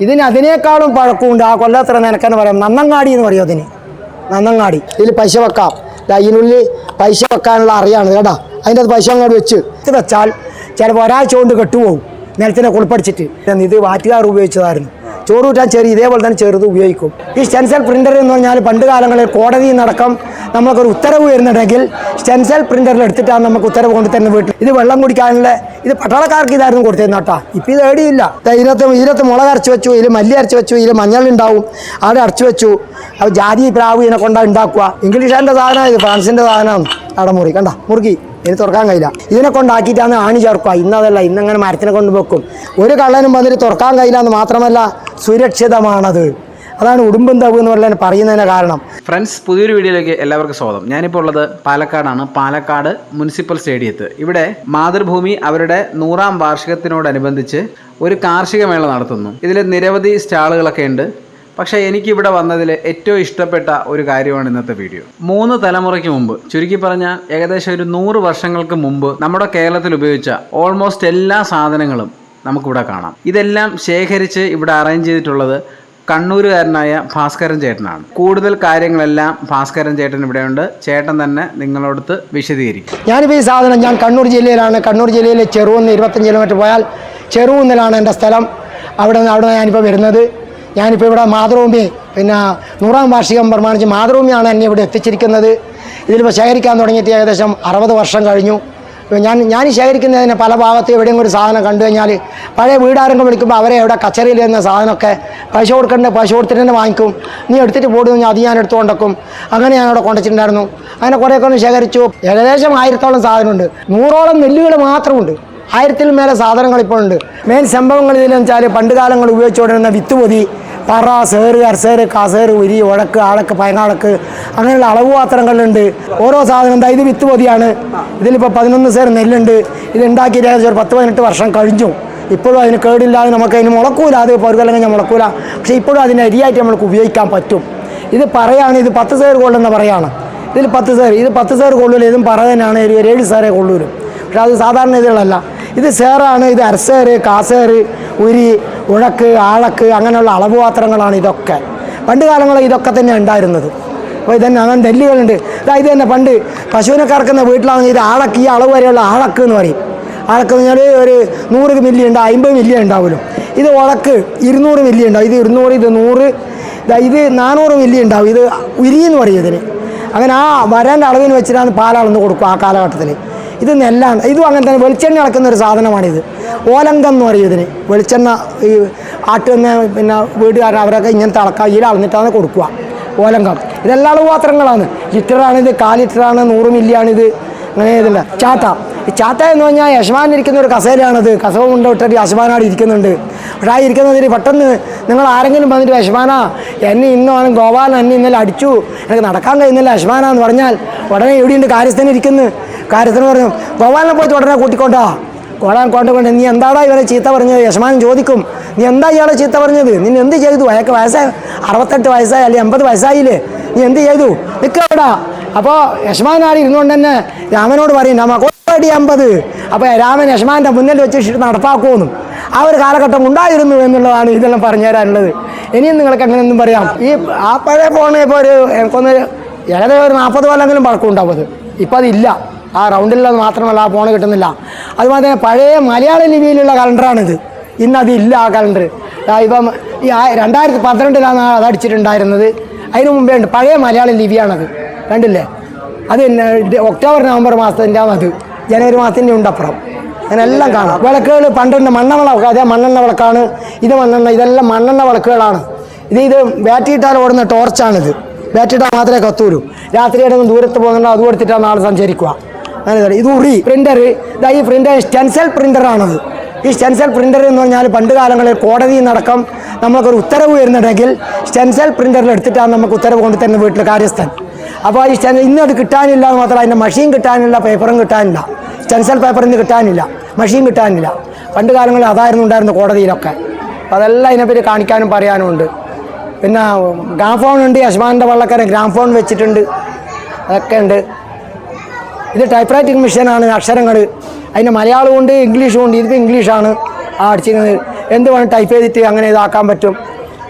ഇതിന് അതിനേക്കാളും പഴക്കമുണ്ട്. ആ കൊല്ലത്ര നിനക്കെന്ന് പറയാം. നന്നങ്ങാടി എന്ന് പറയും അതിന്. നന്നങ്ങാടി. ഇതിൽ പൈസ വെക്കാം. അതിനുള്ളിൽ പൈസ വെക്കാനുള്ള അറിയാണ് കേട്ടാ. അതിന്റെ അത് പൈസ അങ്ങോട്ട് വെച്ച് ഇത് വെച്ചാൽ ചിലപ്പോൾ ഒരാഴ്ച കൊണ്ട് കെട്ടുപോകും. നിലത്തിനെ കുളിപ്പടിച്ചിട്ട്. ഇത് വാറ്റുകാർ ഉപയോഗിച്ചതായിരുന്നു. ചോറ് കൂട്ടാൻ ചെറിയ ഇതേപോലെ തന്നെ ചെറുത് ഉപയോഗിക്കും. ഈ സ്റ്റെൻസൽ പ്രിന്റർ എന്ന് പറഞ്ഞാൽ പണ്ട് കാലങ്ങളിൽ കോടതിയിൽ നടക്കം നമുക്കൊരു ഉത്തരവ് വരുന്നുണ്ടെങ്കിൽ സ്റ്റെൻസൽ പ്രിന്ററിൽ എടുത്തിട്ടാണ് നമുക്ക് ഉത്തരവ് കൊണ്ട് വീട്ടിൽ. ഇത് വെള്ളം കുടിക്കാനുള്ള ഇത് പട്ടാളക്കാർക്ക് ഇതായിരുന്നു കൊടുത്തിരുന്ന കേട്ടാ ഇപ്പം ഇത് ഏടിയില്ല. ഇതിനകത്ത് ഇതിനകത്ത് മുളക് അരച്ച് വെച്ചു ഇതിൽ മല്ലി അരച്ച് വെച്ചു ഇതിൽ മഞ്ഞൾ ഉണ്ടാവും. അവിടെ അരച്ച് വെച്ചു. അപ്പോൾ ജാതി പ്രാവ് ഇതിനെ കൊണ്ടാ ഉണ്ടാക്കുക. ഇംഗ്ലീഷുകാരന്റെ സാധനമാണ് ഇത് ഫ്രാൻസിന്റെ സാധനമാണ്. അവിടെ മുറി കണ്ട? മുറുക്കി. ഇനി തുറക്കാൻ കഴിയില്ല. ഇതിനെ കൊണ്ടാക്കിയിട്ടാണ് ആണി ചേർക്കുക. ഇന്നതല്ല ഇന്നങ്ങനെ മരത്തിനെ കൊണ്ട് വെക്കും. ഒരു കള്ളനും വന്നിട്ട് തുറക്കാൻ കഴിയില്ല എന്ന് മാത്രമല്ല സുരക്ഷിതമാണത്. അതാണ് ഉടുമ്പും തവ് എന്ന് പറഞ്ഞാൽ പറയുന്നതിന് കാരണം. ഫ്രണ്ട്സ് പുതിയൊരു വീഡിയോയിലേക്ക് എല്ലാവർക്കും സ്വാഗതം. ഞാനിപ്പോൾ ഉള്ളത് പാലക്കാടാണ്. പാലക്കാട് മുനിസിപ്പൽ സ്റ്റേഡിയത്ത്. ഇവിടെ മാതൃഭൂമി അവരുടെ നൂറാം വാർഷികത്തിനോടനുബന്ധിച്ച് ഒരു കാർഷിക മേള നടത്തുന്നു. ഇതിൽ നിരവധി സ്റ്റാളുകളൊക്കെ ഉണ്ട്. പക്ഷേ എനിക്കിവിടെ വന്നതിൽ ഏറ്റവും ഇഷ്ടപ്പെട്ട ഒരു കാര്യമാണ് ഇന്നത്തെ വീഡിയോ. മൂന്ന് തലമുറയ്ക്ക് മുമ്പ് ചുരുക്കി പറഞ്ഞാൽ ഏകദേശം ഒരു നൂറ് വർഷങ്ങൾക്ക് മുമ്പ് നമ്മുടെ കേരളത്തിൽ ഉപയോഗിച്ച ഓൾമോസ്റ്റ് എല്ലാ സാധനങ്ങളും നമുക്കിവിടെ കാണാം. ഇതെല്ലാം ശേഖരിച്ച് ഇവിടെ അറേഞ്ച് ചെയ്തിട്ടുള്ളത് കണ്ണൂരുകാരനായ ഭാസ്കരൻ ചേട്ടനാണ്. കൂടുതൽ കാര്യങ്ങളെല്ലാം ഭാസ്കരൻ ചേട്ടൻ ഇവിടെയുണ്ട്. ചേട്ടൻ തന്നെ നിങ്ങളോടത്ത് വിശദീകരിക്കും. ഞാനിപ്പോൾ ഈ സാധനം ഞാൻ കണ്ണൂർ ജില്ലയിലാണ്. കണ്ണൂർ ജില്ലയിലെ ചെറുവന്ന് ഇരുപത്തഞ്ച് കിലോമീറ്റർ പോയാൽ ചെറുവന്നിലാണ് എന്റെ സ്ഥലം. അവിടെ നിന്ന് അവിടെ ഞാനിപ്പോൾ വരുന്നത്. ഞാനിപ്പോൾ ഇവിടെ മാതൃഭൂമി പിന്നെ നൂറാം വാർഷികം പ്രമാണിച്ച് മാതൃഭൂമിയാണ് എന്നെ ഇവിടെ എത്തിച്ചിരിക്കുന്നത്. ഇതിലിപ്പോൾ ശേഖരിക്കാൻ തുടങ്ങിയിട്ട് ഏകദേശം അറുപത് വർഷം കഴിഞ്ഞു. ഞാൻ ഞാൻ ശേഖരിക്കുന്നതിന് പല ഭാഗത്ത് എവിടെയെങ്കിലും ഒരു സാധനം കണ്ടു കഴിഞ്ഞാൽ പഴയ വീടാരെങ്കിലും വിളിക്കുമ്പോൾ അവരെ എവിടെ കച്ചറിയിൽ എന്ന സാധനമൊക്കെ പൈസ കൊടുക്കേണ്ട? പൈസ കൊടുത്തിട്ട് തന്നെ വാങ്ങിക്കും. നീ എടുത്തിട്ട് പോടുന്നു ഞാൻ അത് ഞാൻ എടുത്തു കൊണ്ടക്കും. അങ്ങനെ ഞാൻ അവിടെ കൊണ്ടുവച്ചിട്ടുണ്ടായിരുന്നു. അങ്ങനെ കുറേയൊക്കെ ഒന്ന് ശേഖരിച്ചു. ഏകദേശം ആയിരത്തോളം സാധനമുണ്ട്. നൂറോളം നെല്ലുകൾ മാത്രമുണ്ട്. ആയിരത്തിൽ മേലെ സാധനങ്ങൾ ഇപ്പോൾ ഉണ്ട് മെയിൻ സംഭവങ്ങൾ ഇതിലെന്ന് വെച്ചാൽ പണ്ട് കാലങ്ങൾ ഉപയോഗിച്ചുകൊണ്ടിരുന്ന വിത്തുപൊതി പറ സേറ് അർസേറ് കാസേറ് ഉരി ഉഴക്ക് ആളക്ക് പയനാളക്ക് അങ്ങനെയുള്ള അളവ് പാത്രങ്ങളുണ്ട് ഓരോ സാധനം ഇത് വിത്ത് പൊതിയാണ്. ഇതിലിപ്പോൾ പതിനൊന്ന് സേർ നെല്ലുണ്ട്. ഇത് ഉണ്ടാക്കിയിട്ട് ഏകദേശം ഒരു പത്ത് പതിനെട്ട് വർഷം കഴിഞ്ഞു. ഇപ്പോഴും അതിന് കേടില്ലാതെ നമുക്ക് അതിന് മുളക്കൂല. അത് പൊരുകലം കഴിഞ്ഞാൽ മുളക്കൂല. പക്ഷേ ഇപ്പോഴും അതിന് അരിയായിട്ട് നമുക്ക് ഉപയോഗിക്കാൻ പറ്റും. ഇത് പറയാണ് ഇത് പത്ത് സേർ കൊള്ളുന്ന പറയാണ്. ഇതിൽ പത്ത് സേർ ഇത് പത്ത് സേർ കൊള്ളൂല. ഇതും പറ തന്നെയാണ് ഒരു ഏഴ് സേറെ കൊള്ളൂരും പക്ഷേ അത് സാധാരണ ഇതുകളല്ല ഇത് സേറാണ് ഇത് അർസേറ് കാസേറ് ഉരി ഉഴക്ക് ആളക്ക് അങ്ങനെയുള്ള അളവ് പാത്രങ്ങളാണ് ഇതൊക്കെ. പണ്ട് കാലങ്ങളിൽ ഇതൊക്കെ തന്നെ ഉണ്ടായിരുന്നത്. അപ്പോൾ ഇതന്നെ അങ്ങനെ നെല്ലുകളുണ്ട് അതായത് തന്നെ പണ്ട് പശുവിനെ കറക്കുന്ന വീട്ടിലാണെങ്കിൽ ഇത് ആളക്ക് ഈ അളവ് വരെയുള്ള ആളക്ക് എന്ന് പറയും. ആളക്ക് എന്ന് പറഞ്ഞാൽ ഒരു നൂറ് മില്ലി ഉണ്ട് അമ്പത് മില്ലി ഉണ്ടാവുമല്ലോ ഇത് ഉളക്ക് ഇരുന്നൂറ് മില്ലി ഉണ്ടാവും. ഇത് ഇരുന്നൂറ് ഇത് നൂറ് ഇത് നാനൂറ് മില്ലി ഉണ്ടാവും. ഇത് ഉരി എന്ന് പറയും ഇതിന്. അങ്ങനെ ആ വരാന്റെ അളവിന് വെച്ചിട്ടാണ് പാലളന്ന് കൊടുക്കും ആ കാലഘട്ടത്തിൽ. ഇത് നെല്ലാണ്. ഇതും അങ്ങനെ തന്നെ വെളിച്ചെണ്ണ അളക്കുന്ന ഒരു സാധനമാണിത്. ഓലങ്കം എന്ന് പറയും ഇതിന്. വെളിച്ചെണ്ണ ഈ ആട്ടുന്ന പിന്നെ വീട്ടുകാരൻ അവരൊക്കെ ഇങ്ങനത്തെ അളക്കാം ഇതിൽ അളന്നിട്ടാണ് കൊടുക്കുക. ഓലങ്കം. ഇതെല്ലാം അളവ് പാത്രങ്ങളാണ് ഇത് കാൽ ലിറ്ററാണ് നൂറ് മില്ലിയാണിത് അങ്ങനെ ഇതില്ല ചാത്ത. ഈ ചാത്ത എന്ന് പറഞ്ഞാൽ യശമാൻ ഇരിക്കുന്ന ഒരു കസേരയാണത്. കസവ കൊണ്ട് വിട്ടിട്ട് യശമാനാട് ഇരിക്കുന്നുണ്ട്. പക്ഷേ ആ ഇരിക്കുന്നതിൽ പെട്ടെന്ന് നിങ്ങൾ ആരെങ്കിലും വന്നിട്ട് യശമാന എന്നെ ഇന്നാണ് ഗോപാലൻ എന്നെ ഇന്നലെ അടിച്ചു. എനിക്ക് നടക്കാൻ കഴിയുന്നില്ല യശമാന എന്ന് പറഞ്ഞാൽ ഉടനെ എവിടെയുണ്ട് കാര്യസ്ഥൻ ഇരിക്കുന്നു? കാര്യസ്ഥന് പറഞ്ഞു ഗോവാലിനെ പോയിട്ട് ഉടനെ കൂട്ടിക്കൊണ്ടാ. കോളാൻ കൊണ്ട് നീ എന്താടാ ഇവരെ ചീത്ത പറഞ്ഞത്? യശമാൻ ചോദിക്കും നീ എന്താ ഇയാളെ ചീത്ത പറഞ്ഞത്? നീ എന്ത് ചെയ്തു? അയാൾക്ക് വയസ്സായി അറുപത്തെട്ട് വയസ്സായി അല്ലെങ്കിൽ എൺപത് വയസ്സായില്ലേ? നീ എന്ത് ചെയ്തു? നിൽക്കവിടാ അപ്പോൾ യശമാൻ ആടി ഇരുന്നുകൊണ്ട് തന്നെ രാമനോട് പറയും രാമ കോടി അമ്പത്. അപ്പോൾ രാമൻ യശമാന്റെ മുന്നിൽ വെച്ച് നടപ്പാക്കുമെന്നും. ആ ഒരു കാലഘട്ടം ഉണ്ടായിരുന്നു എന്നുള്ളതാണ് ഇതെല്ലാം പറഞ്ഞു തരാനുള്ളത് ഇനിയും നിങ്ങൾക്ക് എങ്ങനെയൊന്നും പറയാം. ഈ ആ പഴയ ഫോണ് ഇപ്പോൾ ഒരു എനിക്കൊന്ന് ഏകദേശം ഒരു നാൽപ്പത് കൊല്ലെങ്കിലും പഴക്കമുണ്ടാവും അത്. ഇപ്പം അതില്ല. ആ റൗണ്ടിലുള്ളത് മാത്രമല്ല ആ ഫോൺ കിട്ടുന്നില്ല. അതുപോലെ തന്നെ പഴയ മലയാള ലിപിയിലുള്ള കലണ്ടറാണിത് ഇന്ന് അതില്ല ആ കലണ്ടർ ഇപ്പം ഈ രണ്ടായിരത്തി പന്ത്രണ്ടിലാണ് അത് അടിച്ചിട്ടുണ്ടായിരുന്നത്. അതിന് മുമ്പേ ഉണ്ട് പഴയ മലയാള ലിപിയാണത് കണ്ടില്ലേ? അത് ഒക്ടോബർ നവംബർ മാസത്തിന്റെ അത്. ജനുവരി മാസത്തിന്റെ ഉണ്ടപ്പുറം അങ്ങനെല്ലാം അങ്ങനെ കാണാം. വിളക്കുകൾ പണ്ടുണ്ട് മണ്ണെണ്ണ വിളക്ക് അതേ മണ്ണെണ്ണ വിളക്കാണ്. ഇത് മണ്ണെണ്ണ ഇതെല്ലാം മണ്ണെണ്ണ വിളക്കുകളാണ്. ഇത് ഇത് ബാറ്ററിയിട്ടാൽ ഓടുന്ന ടോർച്ചാണിത് ബാറ്ററിയിട്ടാൽ മാത്രമേ കത്തൂരൂ. രാത്രി ഏതെങ്കിലും ദൂരത്ത് പോകുന്നുണ്ടോ അത് കൊടുത്തിട്ടാണ് ആൾ സഞ്ചരിക്കുക. ഇത് ഉറി പ്രിന്റർ ഇതാ ഈ പ്രിന്റർ സ്റ്റെൻസൽ പ്രിന്ററാണത് ഈ സ്റ്റെൻസൽ പ്രിന്റർ എന്ന് പറഞ്ഞാൽ പണ്ട് കാലങ്ങളിൽ കോടതിയിൽ നടക്കം നമുക്കൊരു ഉത്തരവ് വരുന്നുണ്ടെങ്കിൽ സ്റ്റെൻസൽ പ്രിന്ററിൽ എടുത്തിട്ടാണ് നമുക്ക് ഉത്തരവ് കൊണ്ടു തരുന്ന വീട്ടിൽ കാര്യസ്ഥൻ. അപ്പോൾ ഈ സ്റ്റെൻ ഇന്ന് അത് കിട്ടാനില്ല എന്ന് മാത്രമല്ല അതിന്റെ മഷീൻ കിട്ടാനില്ല പേപ്പറും കിട്ടാനില്ല. സ്റ്റെൻസൽ പേപ്പർ ഇന്ന് കിട്ടാനില്ല മഷീൻ കിട്ടാനില്ല. പണ്ട് കാലങ്ങളിൽ അതായിരുന്നു ഉണ്ടായിരുന്നു കോടതിയിലൊക്കെ. അതെല്ലാം ഇതിനെപ്പറ്റി കാണിക്കാനും പറയാനും ഉണ്ട്. പിന്നെ ഗ്രാംഫോൺ ഉണ്ട് യശ്മാന്റെ വള്ളക്കാരൻ ഗ്രാംഫോൺ വെച്ചിട്ടുണ്ട്. അതൊക്കെ ഉണ്ട്. ഇത് ടൈപ്പ് റൈറ്റിംഗ് മെഷീനാണ് അക്ഷരങ്ങൾ അതിന്റെ മലയാളം ഉണ്ട് ഇംഗ്ലീഷും ഉണ്ട് ഇതിപ്പോൾ ഇംഗ്ലീഷാണ് ആ അടിച്ചിരിക്കുന്നത്. എന്ത് വേണം ടൈപ്പ് ചെയ്തിട്ട് അങ്ങനെ ഇതാക്കാൻ പറ്റും.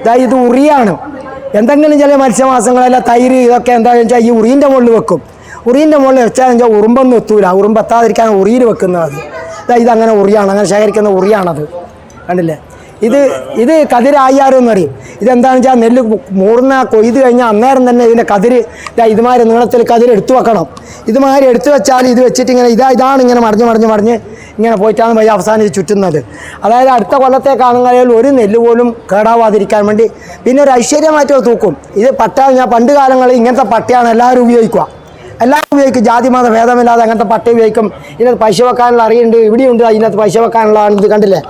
ഇതായി ഇത് ഉറിയാണ്. എന്തെങ്കിലും ചില മത്സ്യമാസങ്ങളെല്ലാം തൈര് ഇതൊക്കെ എന്താണെന്ന് വെച്ചാൽ ഈ ഉറീന്റെ മുകളിൽ വെക്കും. ഉറീന്റെ മുകളിൽ വെച്ചാൽ വെച്ചാൽ ഉറുമ്പൊന്നും എത്തൂല. ഉറുമ്പെത്താതിരിക്കാൻ ഉറിയിൽ വെക്കുന്നത് ഇതാ ഇതങ്ങനെ ഉറിയാണ് അങ്ങനെ ശേഖരിക്കുന്ന ഉറിയാണത്. കണ്ടില്ലേ? ഇത് ഇത് കതിരായ്യാറ് എന്ന് പറയും. ഇതെന്താണെന്ന് വെച്ചാൽ നെല്ല് മൂർന്ന കൊയ്ത് കഴിഞ്ഞാൽ അന്നേരം തന്നെ ഇതിന്റെ കതിര് ഇതാ ഇതുമാതിരി നീളത്തിൽ കതിര് എടുത്തു വെക്കണം. ഇതുമാതിരി എടുത്തു വെച്ചാൽ ഇത് വെച്ചിട്ട് ഇങ്ങനെ ഇതാ ഇതാണ് ഇങ്ങനെ മറിഞ്ഞ് മറിഞ്ഞ് മറിഞ്ഞ് ഇങ്ങനെ പോയിട്ടാണ് വഴി അവസാനം ഇത് ചുറ്റുന്നത്. അതായത് അടുത്ത കൊല്ലത്തേക്കാണെങ്കിൽ ഒരു നെല്ല് പോലും കേടാവാതിരിക്കാൻ വേണ്ടി പിന്നെ ഒരു ഐശ്വര്യമായിട്ട് തൂക്കും. ഇത് പട്ട ഞാൻ പണ്ട് കാലങ്ങളിൽ ഇങ്ങനത്തെ പട്ടയാണ് എല്ലാവരും ഉപയോഗിക്കുക. എല്ലാവരും ഉപയോഗിക്കും. ജാതി മത ഭേദമില്ലാതെ അങ്ങനത്തെ പട്ട ഉപയോഗിക്കും. ഇതിനകത്ത് പൈസ വെക്കാനുള്ള അറിയുണ്ട്. ഇവിടെയുണ്ട്. അതിനകത്ത് പൈസ വെക്കാനുള്ളതാണ്. ഇത് കണ്ടില്ലേ?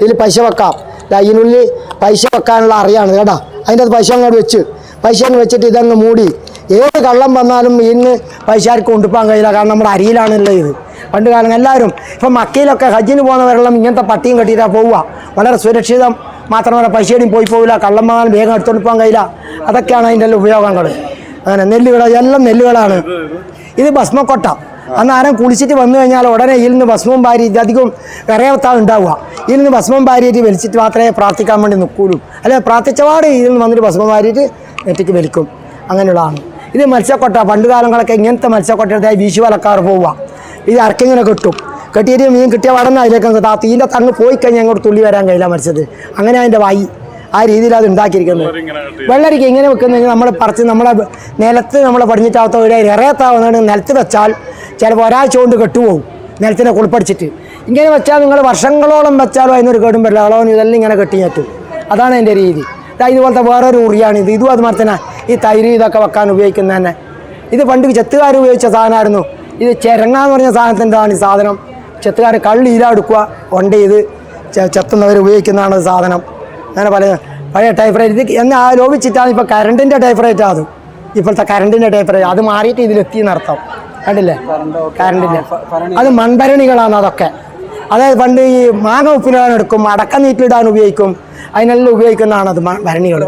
ഇതിൽ പൈസ വെക്കാം. ദാ ഇതിനുള്ളിൽ പൈസ വെക്കാനുള്ള അറിയാണ് കേട്ടാ. അതിന്റെ അത് പൈസ അങ്ങോട്ട് വെച്ച്. പൈസ വെച്ചിട്ട് ഇതങ്ങ് മൂടി. ഏത് കള്ളം വന്നാലും ഇന്ന് പൈസ ആർക്കും കൊണ്ടുപോകാൻ കഴിയില്ല. കാരണം നമ്മുടെ അരിയിലാണുള്ളത് ഇത്. പണ്ട് കാലം എല്ലാവരും ഇപ്പം മക്കയിലൊക്കെ ഹജ്ജിന് പോകുന്നവരെല്ലാം ഇങ്ങനത്തെ പട്ടിയും കെട്ടിയിട്ടാണ് പോവുക. വളരെ സുരക്ഷിതം മാത്രമല്ല പൈസയുടെയും പോയി പോകില്ല കള്ളം വന്നാലും വേഗം എടുത്തുകൊണ്ട് പോകാൻ കഴിയില്ല. അതൊക്കെയാണ് അതിന്റെ എല്ലാം ഉപയോഗങ്ങൾ. അങ്ങനെ നെല്ലുകൾ എല്ലാം നെല്ലുകളാണ്. ഇത് ഭസ്മക്കൊട്ട. അന്ന് ആരും കുളിച്ചിട്ട് വന്നു കഴിഞ്ഞാൽ ഉടനെ ഇതിൽ നിന്ന് ഭസ്മം ഭാര്യ അധികം വിറയത്താൽ ഉണ്ടാവുക. ഇതിൽ നിന്ന് ഭസ്മം ഭാര്യയിട്ട് വലിച്ചിട്ട് മാത്രമേ പ്രാർത്ഥിക്കാൻ വേണ്ടി നിൽക്കൂലൂ അല്ലെ പ്രാർത്ഥിച്ചപാട് ഇതിൽ നിന്ന് വന്നിട്ട് ഭസ്മം ഭാര്യയിട്ട് നെറ്റിക്ക് വലിക്കും. അങ്ങനെയുള്ളതാണ്. ഇത് മത്സ്യക്കൊട്ട പണ്ട് കാലങ്ങളൊക്കെ ഇങ്ങനത്തെ മത്സ്യക്കൊട്ടയുടെ വീശു വലക്കാർ പോവുക. ഇത് അരക്കിങ്ങനെ കിട്ടും. കെട്ടിയിട്ട് മീൻ കിട്ടിയ വടന്ന അതിലേക്ക് താത്തി ഇതിന്റെ അങ്ങ് പോയി കഴിഞ്ഞാൽ അങ്ങോട്ട് തുള്ളി വരാൻ കഴിയില്ല മത്സ്യത്തിൽ. അങ്ങനെ അതിന്റെ വായി. ആ രീതിയിൽ അത് ഉണ്ടാക്കിയിരിക്കുന്നത്. വെള്ളരിക്ക ഇങ്ങനെ വെക്കുന്നെങ്കിൽ നമ്മൾ പറിച്ച് നമ്മളെ നിലത്ത് നമ്മൾ പടിഞ്ഞിട്ടാവത്ത ഒരു ഇറയത്താവുന്നതാണ്. നിലത്ത് വെച്ചാൽ ചിലപ്പോൾ ഒരാഴ്ച കൊണ്ട് കെട്ടുപോകും. നിലത്തിനെ കുളിപ്പടിച്ചിട്ട്. ഇങ്ങനെ വെച്ചാൽ നിങ്ങൾ വർഷങ്ങളോളം വെച്ചാലും അതിനൊരു കേടും വരില്ല. അളവൻ ഇതെല്ലാം ഇങ്ങനെ കെട്ടിഞ്ഞെത്തും അതാണ് എന്റെ രീതി. ഇതാ ഇതുപോലത്തെ വേറൊരു ഉറിയാണ് ഇത്. ഇതും അതുമാതിരി തന്നെ ഈ തൈര് ഇതൊക്കെ വെക്കാൻ ഉപയോഗിക്കുന്ന തന്നെ. ഇത് പണ്ട് ചെത്തുകാർ ഉപയോഗിച്ച സാധനമായിരുന്നു. ഇത് ചെരങ്ങ എന്ന് പറഞ്ഞ സാധനത്തിന്റെതാണ് ഈ സാധനം? ചെത്തുകാർ കള്ളി ഇല എടുക്കുക ചെയ്ത് ചെ- ചെത്തുന്നവർ ഉപയോഗിക്കുന്നതാണ് സാധനം. അങ്ങനെ പല പഴയ ടൈപ്പ് റൈറ്റ് ഇത് എന്നെ ആലോചിച്ചിട്ടാണ് ഇപ്പോൾ കറണ്ടിന്റെ ടൈപ്പ് റൈറ്റ് അത്. ഇപ്പോഴത്തെ കറണ്ടിന്റെ ടൈപ്പ് റൈറ്റ് അത് മാറിയിട്ട് ഇതിലെത്തി നടത്താം കണ്ടില്ലേ? കറണ്ടിന്റെ അത് മൺഭരണികളാണ് അതൊക്കെ. അതായത് പണ്ട് ഈ മാങ്ങ ഉപ്പിലിടാൻ എടുക്കും അടക്ക നീറ്റിലിടാൻ ഉപയോഗിക്കും. അതിനെല്ലാം ഉപയോഗിക്കുന്നതാണ് അത് ഭരണികൾ.